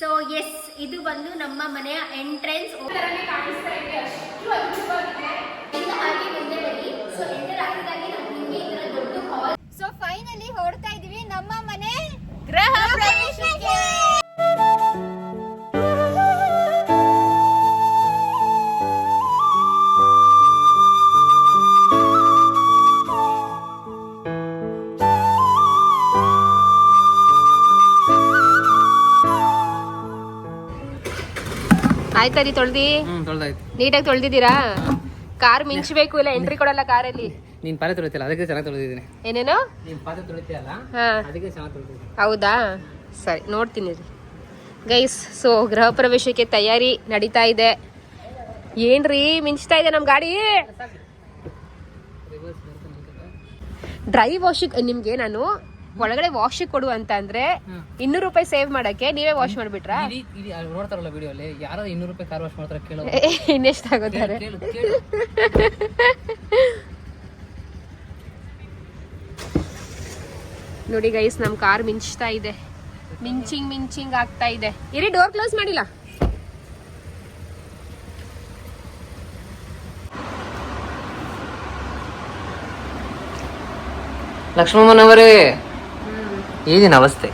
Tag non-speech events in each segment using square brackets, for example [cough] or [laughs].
So S ಇದು ಬಂದು ನಮ್ಮ ಮನೆಯ ಎಂಟ್ರೆನ್ಸ್ ಕಾಣಿಸ್ತಾ ಇದೆ ಅಷ್ಟು ಅದ್ಭುತವಾಗಿದೆ. ಇನ್ನು ಹಾಗೆ ಮುಂದೆ ಬನ್ನಿ. ಸೊ ಎಂಟರ್ ಆಗಿದ್ದಾಗೆ ನಮ್ಗೆ ನಿಮ್ಗೆ ಈ ತರ ದೊಡ್ಡ ಹಾಲ್ ಸೊ ಫೈನಲಿ ಹೊರಡ್ತಾ ಇದೀವಿ ನಮ್ಮ ಮನೆ ಗೃಹ ಆಯ್ತಾ. ರೀ ತೊಳ್ದಿ. ಹ್ಮ್ ತೊಳ್ದಾಯ್ತು. ನೀಟಾಗಿ ತೊಳ್ದಿದ್ದೀರಾ? ಕಾರ್ ಮಿಂಚಬೇಕು ಇಲ್ಲ ಎಂಟ್ರಿ ಕೊಡಲ್ಲ ಕಾರಲ್ಲಿ. ನೀನ್ ಪಾತ್ರೆ ತೊಳಿತಿಲ್ಲ ಅದಕ್ಕೆ ಚೆನ್ನಾಗಿ ತೊಳೆದಿದ್ದೀನಿ. ಏನೇನು? ನೀನ್ ಪಾತ್ರೆ ತೊಳಿತಿಯಲ್ಲ ಹಾ. ಅದಕ್ಕೆ ಚೆನ್ನಾಗಿ ತೊಳೆದಿದ್ದೀನಿ. ಹೌದಾ? ಸರಿ ನೋಡ್ತೀನಿ ರೀ ಗೈಸ್ ಸೊ ಗೃಹ ಪ್ರವೇಶಕ್ಕೆ ತಯಾರಿ ನಡೀತಾ ಇದೆ. ಏನ್ರಿ ಮಿಂಚ್ತಾ ಇದೆ ನಮ್ಮ ಗಾಡಿ? ಡ್ರೈ ವಾಶಿಗೆ ನಿಮ್ಗೆ ನಾನು ಒಳಗಡೆ ವಾಶ್ ಕೊಡು ಅಂತ ಅಂದ್ರೆ. ಇನ್ನೂರು ರೂಪಾಯಿ ಸೇವ್ ಮಾಡಕ್ಕೆ ನೀವೇ ವಾಶ್ ಮಾಡ್ಬಿಟ್ರಾ? ಅಲ್ಲಿ ನೋಡ್ತಾರಲ್ಲ ವಿಡಿಯೋ ಅಲ್ಲಿ ಯಾರೋ ಇನ್ನೂರು ರೂಪಾಯಿ ಕಾರ್ ವಾಶ್ ಮಾಡ್ತಾರೆ ಕೇಳೋ ಇನ್ನೆಷ್ಟು ಆಗುತ್ತಾರೆ ಕೇಳು ಕೇಳು ನೋಡಿ ಗೈಸ್ ನಮ್ ಕಾರ್ ಮಿಂಚ್ತಾ ಇದೆ. ಮಿಂಚಿಂಗ್ ಮಿಂಚಿಂಗ್ ಆಗ್ತಾ ಇದೆ. ಇರಿ ಡೋರ್ ಕ್ಲೋಸ್ ಮಾಡಿಲ್ಲ. ಲಕ್ಷ್ಮಮ್ಮನವರೇ ಏನಿನ ಅವಸ್ಥೆ.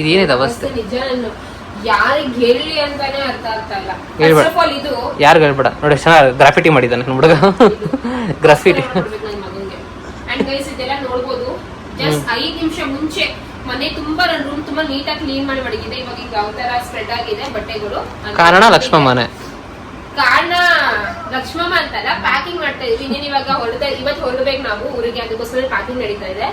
ಇದೇನಿದೆ ಅವಸ್ಥೆ? ನಿಜ ನಾನು ಯಾರಿಗ್ ಹೇಳಿ ಅಂತಾನೆ ಅರ್ಥ ಆಗ್ತಾ ಇಲ್ಲ. ಹೇಳ್ಬೇಡ. ಫಸ್ಟ್ ಆಫ್ ಆಲ್ ಇದು ಯಾರು ಹೇಳ್ಬೇಡ. ನೋಡಿ ಚೆನ್ನಾಗಿ ಗ್ರಾಫಿಟಿ ಮಾಡಿದ್ದಾನೆ ನನ್ನ ಹುಡುಗ. [laughs] ಗ್ರಾಫಿಟಿ. ಅಂಡ್ ಗೈಸ್ ಇದೆಲ್ಲ ನೋಡ್ಬೋದು. ಜಸ್ಟ್ ಐದ್ ನಿಮಿಷ ಮುಂಚೆ ಮನೆ ತುಂಬಾ ನನ್ನ ರೂಮ್ ತುಂಬಾ ನೀಟಾಗಿ ಕ್ಲೀನ್ ಮಾಡಿ ಮಡಗಿದೆ. ಇವಾಗ ಈಗ ಯಾವ ತರ ಸ್ಪ್ರೆಡ್ ಆಗಿದೆ ಬಟ್ಟೆಗಳು. ಕಾರಣ ಲಕ್ಷ್ಮಮ್ಮನೇ. ಕಾರಣ ಲಕ್ಷ್ಮಮ್ಮ ಅಂತಲ್ಲ ಪ್ಯಾಕಿಂಗ್ ಮಾಡ್ತಾ ಇದ್ವಿ. ನೀನ್ ಇವಾಗ ಹೊರಡ ಇವತ್ತು ಹೊರಡ್ಬೇಕು ನಾವು ಊರಿಗೆ ಅದಕ್ಕೋಸ್ಕರ ಪ್ಯಾಕಿಂಗ್ ನಡೀತಾ ಇದೆ.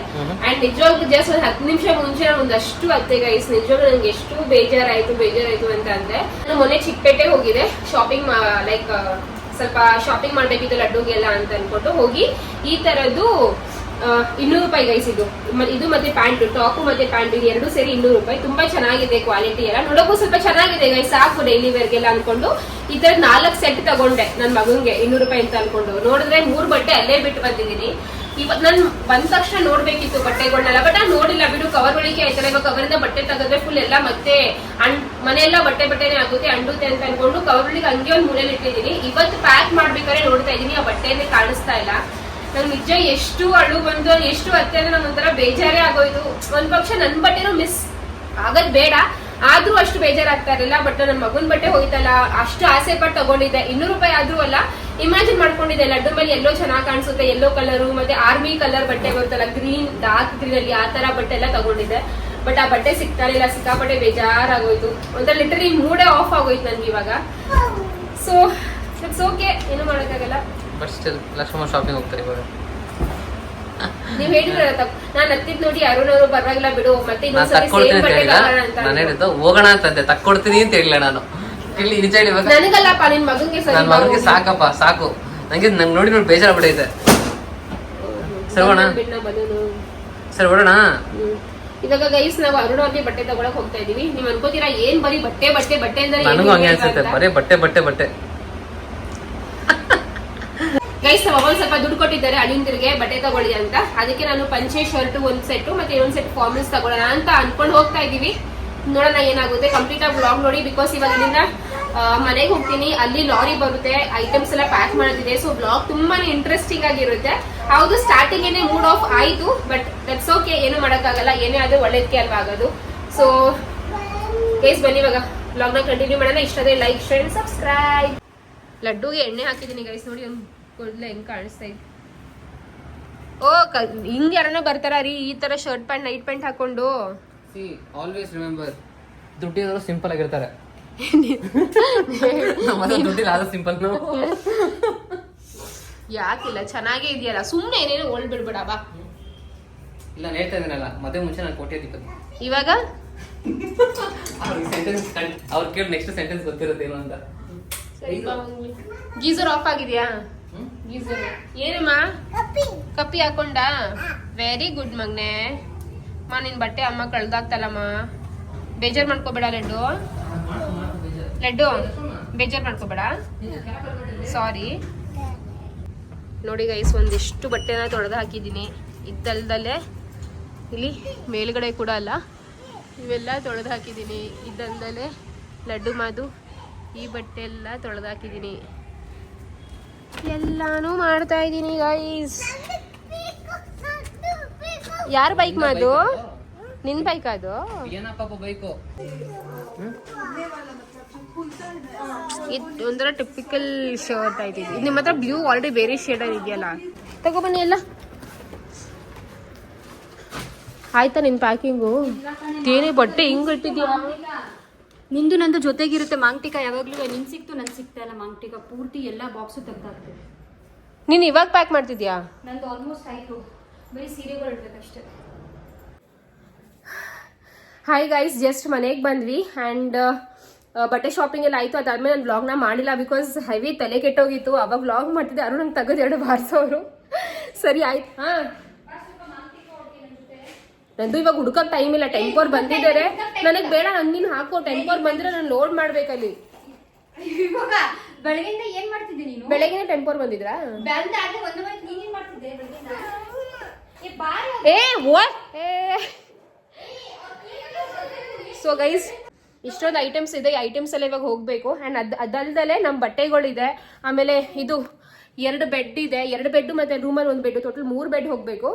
ಅಂಡ್ ನಿಜವಾಗ್ಲೂ ಜಸ್ಟ್ ಒಂದ್ ಹತ್ತು ನಿಮಿಷ ಮುಂಚೆ ನಾನು ಒಂದಷ್ಟು ಅತ್ತೆ ಗೈಸ್ ನಿಜವಾಗ್ಲೂ ನಂಗೆ ಎಷ್ಟು ಬೇಜಾರಾಯ್ತು ಬೇಜಾರಾಯ್ತು ಅಂತ ಅಂದ್ರೆ ನಾನು ಮೊನ್ನೆ ಚಿಕ್ಕಪೇಟೆ ಹೋಗಿದೆ ಶಾಪಿಂಗ್ ಲೈಕ್ ಸ್ವಲ್ಪ ಶಾಪಿಂಗ್ ಮಾಡ್ಬೇಕಿತ್ತು ಲಡ್ಡುಗೆಲ್ಲ ಅಂತ ಅನ್ಕೊಂಡು ಹೋಗಿ ಈ ತರದ್ದು ಇನ್ನೂರು ರೂಪಾಯಿ ಗೈಸ್ ಇದು. ಇದು ಮತ್ತೆ ಪ್ಯಾಂಟ್ ಟಾಪ್ ಮತ್ತೆ ಪ್ಯಾಂಟ್ ಇದು ಎರಡು ಸೇರಿ ಇನ್ನೂರು ರೂಪಾಯಿ. ತುಂಬಾ ಚೆನ್ನಾಗಿದೆ ಕ್ವಾಲಿಟಿ ಎಲ್ಲ. ನೋಡೋಕ್ಕೂ ಸ್ವಲ್ಪ ಚೆನ್ನಾಗಿದೆ ಗೈಸ್ ಸಾಕು ಡೈಲಿ ವೇರ್ಗೆಲ್ಲ ಅನ್ಕೊಂಡು. ಈ ತರ ನಾಲ್ಕು ಸೆಟ್ ತಗೊಂಡೆ ನನ್ನ ಮಗನ್ಗೆ, ಇನ್ನೂರು ರೂಪಾಯಿ ಅಂತ ಅನ್ಕೊಂಡು. ನೋಡಿದ್ರೆ ಮೂರು ಬಟ್ಟೆ ಅಲ್ಲೇ ಬಿಟ್ಟು ಬಂದಿದ್ದೀನಿ. ಇವತ್ತು ನನ್ ಬಂದ ತಕ್ಷಣ ನೋಡ್ಬೇಕಿತ್ತು ಬಟ್ಟೆಗಳನ್ನೆಲ್ಲ ಬಟ್ ನಾನು ನೋಡಿಲ್ಲ, ಬಿಡು ಕವರ್ ಒಳಗೆ ಆಯ್ತಲ್ಲ. ಇವಾಗ ಕವರಿಂದ ಬಟ್ಟೆ ತೆಗೆದ್ರೆ ಫುಲ್ ಎಲ್ಲ ಮತ್ತೆ ಅಣ್ ಮನೆಯೆಲ್ಲ ಬಟ್ಟೆ ಬಟ್ಟೆನೆ ಆಗುತ್ತೆ ಅಂಡುತ್ತೆ ಅಂತ ಅನ್ಕೊಂಡು ಕವರ್ ಒಳಗೆ ಹಂಗೆ ಒಂದು ಮೂಲೆಯಲ್ಲಿ ಇಟ್ಟಿದ್ದೀನಿ. ಇವತ್ತು ಪ್ಯಾಕ್ ಮಾಡ್ಬೇಕಾದ್ರೆ ನೋಡ್ತಾ ಇದೀನಿ ಆ ಬಟ್ಟೆನೇ ಕಾಣಿಸ್ತಾ ಇಲ್ಲ. ನಂಗೆ ನಿಜ ಎಷ್ಟು ಅಳು ಬಂದು ಎಷ್ಟು ಅತ್ತೆ ಅಂದ್ರೆ ನಂಗೆ ಒಂಥರ ಬೇಜಾರೇ ಆಗೋಯ್ತು. ಒಂದ್ ಪಕ್ಷ ನನ್ ಬಟ್ಟೆನೂ ಮಿಸ್ ಆಗದ್ ಬೇಡ. ಆದ್ರೂ ಅಷ್ಟು ಬೇಜಾರಾಗ್ತಾ ಇರಲಿಲ್ಲ ಬಟ್ ನನ್ನ ಮಗನ್ ಬಟ್ಟೆ ಹೋಯ್ತಲ್ಲ, ಅಷ್ಟು ಆಸೆ ಪಟ್ಟು ತಗೊಂಡಿದ್ದೆ. ಇನ್ನೂರು ರೂಪಾಯಿ ಆದ್ರೂ ಅಲ್ಲ ಇಮ್ಯಾಜಿನ್ ಮಾಡ್ಕೊಂಡಿದ್ದೆ, ಲಡ್ಡು ಮೇಲೆ ಎಲ್ಲೋ ಚೆನ್ನಾಗಿ ಕಾಣಿಸುತ್ತೆ, ಎಲ್ಲೋ ಕಲರು ಮತ್ತೆ ಆರ್ಮಿ ಕಲರ್ ಬಟ್ಟೆ ಬರುತ್ತಲ್ಲ ಗ್ರೀನ್ ಡಾರ್ಕ್ ಗ್ರೀನ್ ಅಲ್ಲಿ ಆ ತರ ಬಟ್ಟೆ ಎಲ್ಲ ತಗೊಂಡಿದ್ದೆ. ಬಟ್ ಆ ಬಟ್ಟೆ ಸಿಗ್ತಾ ಇಲ್ಲ ಸಿಕ್ಕಾಪಟ್ಟೆ ಬೇಜಾರಾಗೋಯ್ತು. ಒಂಥರ ಲಿಟ್ರಲಿ ಮೂಡೇ ಆಫ್ ಆಗೋಯ್ತು ನನ್ಗೆ ಇವಾಗ. ಸೊ ಇಟ್ಸ್ ಓಕೆ ಏನು ಮಾಡೋಕ್ಕಾಗಲ್ಲ. ಬಟ್ ಸ್ಟಿಲ್ ಲಕ್ಷ್ಮಣ ಶಾಪಿಂಗ್ ಹೋಗ್ತಾರೆ ಇವಾಗ. ನೀವ್ ಹೇಳಿದ್ರಲ್ಲ ತಪ್ಪು. ನಾನ್ ಹತ್ತಿದ್ ನೋಡಿ ಅರುಣ್ ಪರವಾಗಿಲ್ಲ ಬಿಡು ಮತ್ತೆ ನಾನು ಇನ್ನೊಂದ್ಸರಿ ತಕ್ಕೊಡ್ತೀನಿ ಸೇಮ್ ಅಂತ ಬಟ್ಟೆ ಹೇಳಿಲ್ಲ. ತಗೋಣ ಅಂತ ನಾನು ಹೇಳಿದ್ದು ಹೋಗೋಣ ಅಂತಂದೆ. ತಕ್ಕೊಡ್ತೀನಿ ಅಂತ ಹೇಳಿಲ್ಲ ನಾನು. ಇಲ್ಲಿ ನಿಜ ಹೇಳಿವಾಗ ನನಗಲ್ಲಪ್ಪ ನಿನ್ ಮಗನ್ಗೆ ಸರಿ ನನ್ನ ಮಗನಿಗೆ ಸಾಕಪ್ಪ ಸಾಕು. ನಂಗೆ ನಂಗೆ ನೋಡಿ ನೋಡಿ ಬೇಜಾರ ಬಿಡೈತೆ ಸರಿ ಹೋಗೋಣ. ಬಿಡ್ನ ಬದಲು ಸರಿ ಹೊಡೋಣ ಹ್ಮ್. ಇವಾಗ ಗೈಸ್ ನಾವು ಅರುಣ್ ಅವ್ರಿಗೆ ಬಟ್ಟೆ ತಗೊಳಕ್ ಹೋಗ್ತಾ ಇದೀವಿ. ನೀವ್ ಅನ್ಕೋತೀರಾ ಏನ್ ಬರೀ ಬಟ್ಟೆ ಬಟ್ಟೆ ಬಟ್ಟೆ ಅಂದ್ರೆ ನನಗೂ ಹಂಗೆ ಅನ್ಸುತ್ತೆ. ಬರೀ ಬಟ್ಟೆ ಬಟ್ಟೆ ಬಟ್ಟೆ. ಒಂದ್ ಸ್ವಲ್ಪ ದುಡ್ಡು ಕೊಟ್ಟಿದ್ದಾರೆ ಅಳಿಂದಿರಿಗೆ ಬಟ್ಟೆ ತಗೊಳ್ಳಿ ಅಂತ. ಅದಕ್ಕೆ ನಾನು ಪಂಚೆ, ಶರ್ಟ್, ಒಂದ್ ಸೆಟ್ ಮತ್ತೆ ಇನ್ನೊಂದ್ ಸೆಟ್ ಫಾರ್ಮಲ್ಸ್ ತಗೊಳ್ಳೋಣ ಅಂತ ಅನ್ಕೊಂಡು ಹೋಗ್ತಾ ಇದೀವಿ ನೋಡೋಣ ಏನಾಗುತ್ತೆ. ಕಂಪ್ಲೀಟ್ ಆಗಿ ಬ್ಲಾಗ್ ನೋಡಿ ಬಿಕಾಸ್ ಇವಾಗ ಇಲ್ಲಿಂದ ಮನೆಗೆ ಹೋಗ್ತೀನಿ. ಅಲ್ಲಿ ಲಾರಿ ಬರುತ್ತೆ. ಐಟಮ್ಸ್ ಎಲ್ಲ ಪ್ಯಾಕ್ ಮಾಡೋದಿದೆ. ಸೊ ಬ್ಲಾಗ್ ತುಂಬಾನೇ ಇಂಟ್ರೆಸ್ಟಿಂಗ್ ಆಗಿರುತ್ತೆ. ಹೌದು ಸ್ಟಾರ್ಟಿಂಗ್ ಏನೇ ಮೂಡ್ ಆಫ್ ಆಯ್ತು ಬಟ್ ದಟ್ಸ್ ಓಕೆ ಏನು ಮಾಡೋಕ್ಕಾಗಲ್ಲ. ಏನೇ ಆದ್ರೂ ಒಳ್ಳೇದಕ್ಕೆ ಅಲ್ವಾ ಆಗೋದು. ಸೊ ಪ್ಲೇಸ್ ಬನ್ನಿ ಇವಾಗ. ಬ್ಲಾಗ್ನ ಕಂಟಿನ್ಯೂ ಮಾಡೋಣ. ಇಷ್ಟ ಆದರೆ ಲೈಕ್ ಶೇರ್ ಸಬ್ಸ್ಕ್ರೈಬ್ ಲಡ್ಡುಗೆ ಎಣ್ಣೆ ಹಾಕಿದ್ದೀನಿ ಗೈಸ್ ನೋಡಿ, ಒಂದು ಕೂದಲು ಹೆಂಗ್ ಕಾಣಿಸ್ತಾ ಇದೆ. ಓ ಕ ಹಿಂಗ್ ಯಾರನ್ನ ಬರ್ತಾರ ರೀ ಈ ತರ ಶರ್ಟ್ ಪ್ಯಾಂಟ್ ನೈಟ್ ಪ್ಯಾಂಟ್ ಹಾಕೊಂಡು. ಸಿ ಆಲ್ವೇಸ್ ರಿಮೆಂಬರ್ ದುಡ್ಡಿರೋರು ಸಿಂಪಲ್ ಆಗಿರ್ತಾರೆ. [laughs] ನಮ್ಮದು ದುಡ್ಡಿಲ್ಲ ಆದ್ರೂ ಸಿಂಪಲ್ ಯಾಕಿಲ್ಲ ಚೆನ್ನಾಗೇ ಇದೆಯಲ್ಲ ಸುಮ್ನೆ ಏನೇನು ಓಲ್ಡ್ ಬಿಡ್ಬೇಡ ಬಾ. ಇಲ್ಲ ನೇರ್ತಾ ಹೇಳ್ತಾ ಇದ್ದೀನಲ್ಲ ಮದುವೆ ಮುಂಚೆ ನಾನು ಕೊಟ್ಟಿದ್ದಿತ್ತು ಇವಾಗ? [laughs] ಅವ್ರಿಗೆ ಸೆಂಟೆನ್ಸ್ ಅವ್ರು ಕೇಳಿ ನೆಕ್ಸ್ಟ್ ಸೆಂಟೆನ್ಸ್ ಗೊತ್ತಿರುತ್ತೆ ಏನು ಅಂತ. ಗೀಸರ್ ಆಫ್ ಆಗಿದ್ಯಾ? ಏನಮ್ಮ ಕಪ್ಪಿ. ಹಾಕೊಂಡ? ವೆರಿ ಗುಡ್ ಮಗ್ನೆ. ಮಾ ನಿನ್ ಬಟ್ಟೆ ಅಮ್ಮ ಕಳ್ದಾಗ್ತಲ್ಲಮ್ಮ ಬೇಜಾರ್ ಮಾಡ್ಕೋಬೇಡ ಲಡ್ಡು. ಲಡ್ಡು? ಬೇಜಾರ್ ಮಾಡ್ಕೋಬೇಡ? ಸಾರಿ ನೋಡಿ ಗೈಸ್ ಒಂದಿಷ್ಟು ಬಟ್ಟೆನ ತೊಳೆದು ಹಾಕಿದ್ದೀನಿ. ಇದ್ದಲ್ದಲ್ಲೇ ಇಲ್ಲಿ ಮೇಲ್ಗಡೆ ಕೂಡ ಅಲ್ಲ. ಇವೆಲ್ಲ ತೊಳೆದು ಹಾಕಿದ್ದೀನಿ. ಇದ್ದಲ್ದಲ್ಲೇ ಲಡ್ಡು ಮಾದು. ಈ ಬಟ್ಟೆ ಎಲ್ಲ ತೊಳೆದು ಹಾಕಿದ್ದೀನಿ. ಎಲ್ಲಾನು ಮಾಡ್ತಾ ಇದ್ದೀನಿ ಗೈಸ್ ಯಾರ ಬೈಕ್ ಮಾದು ನಿನ್ ಬೈಕ್ ಅದು? ಏನಪ್ಪ ಬೈಕು ಇದು ಒಂಥರ ಟಿಪಿಕಲ್ ಶರ್ಟ್ ಆಯ್ತು ಇದು. ನಿಮ್ಮ ಹತ್ರ ಬ್ಲೂ ಆಲ್ರೆಡಿ ಬೇರೆ ಶೇಡ್ ಇದೆಯಲ್ಲ? ತಗೊಬನ್ನಿ ಎಲ್ಲ. ಆಯ್ತಾ ನಿನ್ ಪ್ಯಾಕಿಂಗು ಏನೇ ಬಟ್ಟೆ ಹಿಂಗ್ ಇಟ್ಟಿದ್ಯಾ? ನಿಂದು ನಂದು ಜೊತೆಗಿರುತ್ತೆ ಮಾಂಗ್ಟಿಕ ಯಾವಾಗ್ಲೂ ನಿನ್ ಸಿಕ್ತು ನನ್ ಸಿಕ್ತಾ ಇಲ್ಲ ಮಾಂಗ್ಟಿಕ ಪೂರ್ತಿ ಎಲ್ಲಾ ಬಾಕ್ಸು ತೆಗ್ದಾಕ್ತೇವೆ ನೀನ್ ಇವಾಗ ಪ್ಯಾಕ್ ಮಾಡ್ತಿದ್ಯಾ? ನಂದು ಆಲ್ಮೋಸ್ಟ್ ಆಯ್ತು. ಬರೀ ಸೀರೆಗಳು ಇಡ್ಬೇಕಷ್ಟೇ. ಹಾಯ್ ಗೈಸ್ ಜಸ್ಟ್ ಮನೆಗೆ ಬಂದ್ವಿ ಆ್ಯಂಡ್ ಬಟ್ಟೆ ಶಾಪಿಂಗ್ ಎಲ್ಲ ಆಯಿತು. ಅದಾದ್ಮೇಲೆ ನಾನು ವ್ಲಾಗ್ನ ಮಾಡಿಲ್ಲ ಬಿಕಾಸ್ ಹೆವಿ ತಲೆ ಕೆಟ್ಟೋಗಿತ್ತು. ಅವಾಗ ವ್ಲಾಗ್ ಮಾಡ್ತಿದ್ದೆ. ಅರು ನಂಗೆ ತೆಗೆದು ಎರಡು [laughs] ಬಾರಿಸೋರು ಸರಿ ಆಯ್ತು. ಹಾಂ ನಂದು ಇವಾಗ ಹುಡ್ಕಕ್ ಟೈಮ್ ಇಲ್ಲ ಟೆಂಪೋರ್ ಬಂದಿದ್ದಾರೆ. ನನಗೆ ಬೇಡ ನಂಗೆ ನೀನ್ ಹಾಕೋ ಟೆಂಪೋರ್ ಬಂದ್ರೆ ನಾನು ಲೋಡ್ ಮಾಡ್ಬೇಕಲ್ಲಿ. ಇವಾಗ ಬೆಳಗಿಂದ ಏನ್ ಮಾಡ್ತಿದ್ದೆ ನೀನು? ಬೆಳಗ್ಗೆ ಟೆಂಪೋರ್ ಬಂದಿದ್ರಾ? ಒಂದು ನೀನೇನ್ ಮಾಡ್ತಿದ್ದೆ ಬೆಳಗಿಂದ ಏ ಬಾರಿ ಏ ಓ ಏ. ಸೊ ಗೈಸ್ ಇಷ್ಟೊಂದು ಐಟಮ್ಸ್ ಇದೆ ಈ ಐಟಮ್ಸ್ ಎಲ್ಲ ಇವಾಗ ಹೋಗಬೇಕು. ಆ್ಯಂಡ್ ಅದು ಅದಲ್ದಲೆ ನಮ್ಮ ಬಟ್ಟೆಗಳಿದೆ. ಆಮೇಲೆ ಇದು ಎರಡು ಬೆಡ್ ಇದೆ. ಎರಡು ಬೆಡ್ ಮತ್ತೆ ರೂಮಲ್ಲಿ ಒಂದು ಬೆಡ್ ಟೋಟಲ್ ಮೂರು ಬೆಡ್ ಹೋಗಬೇಕು.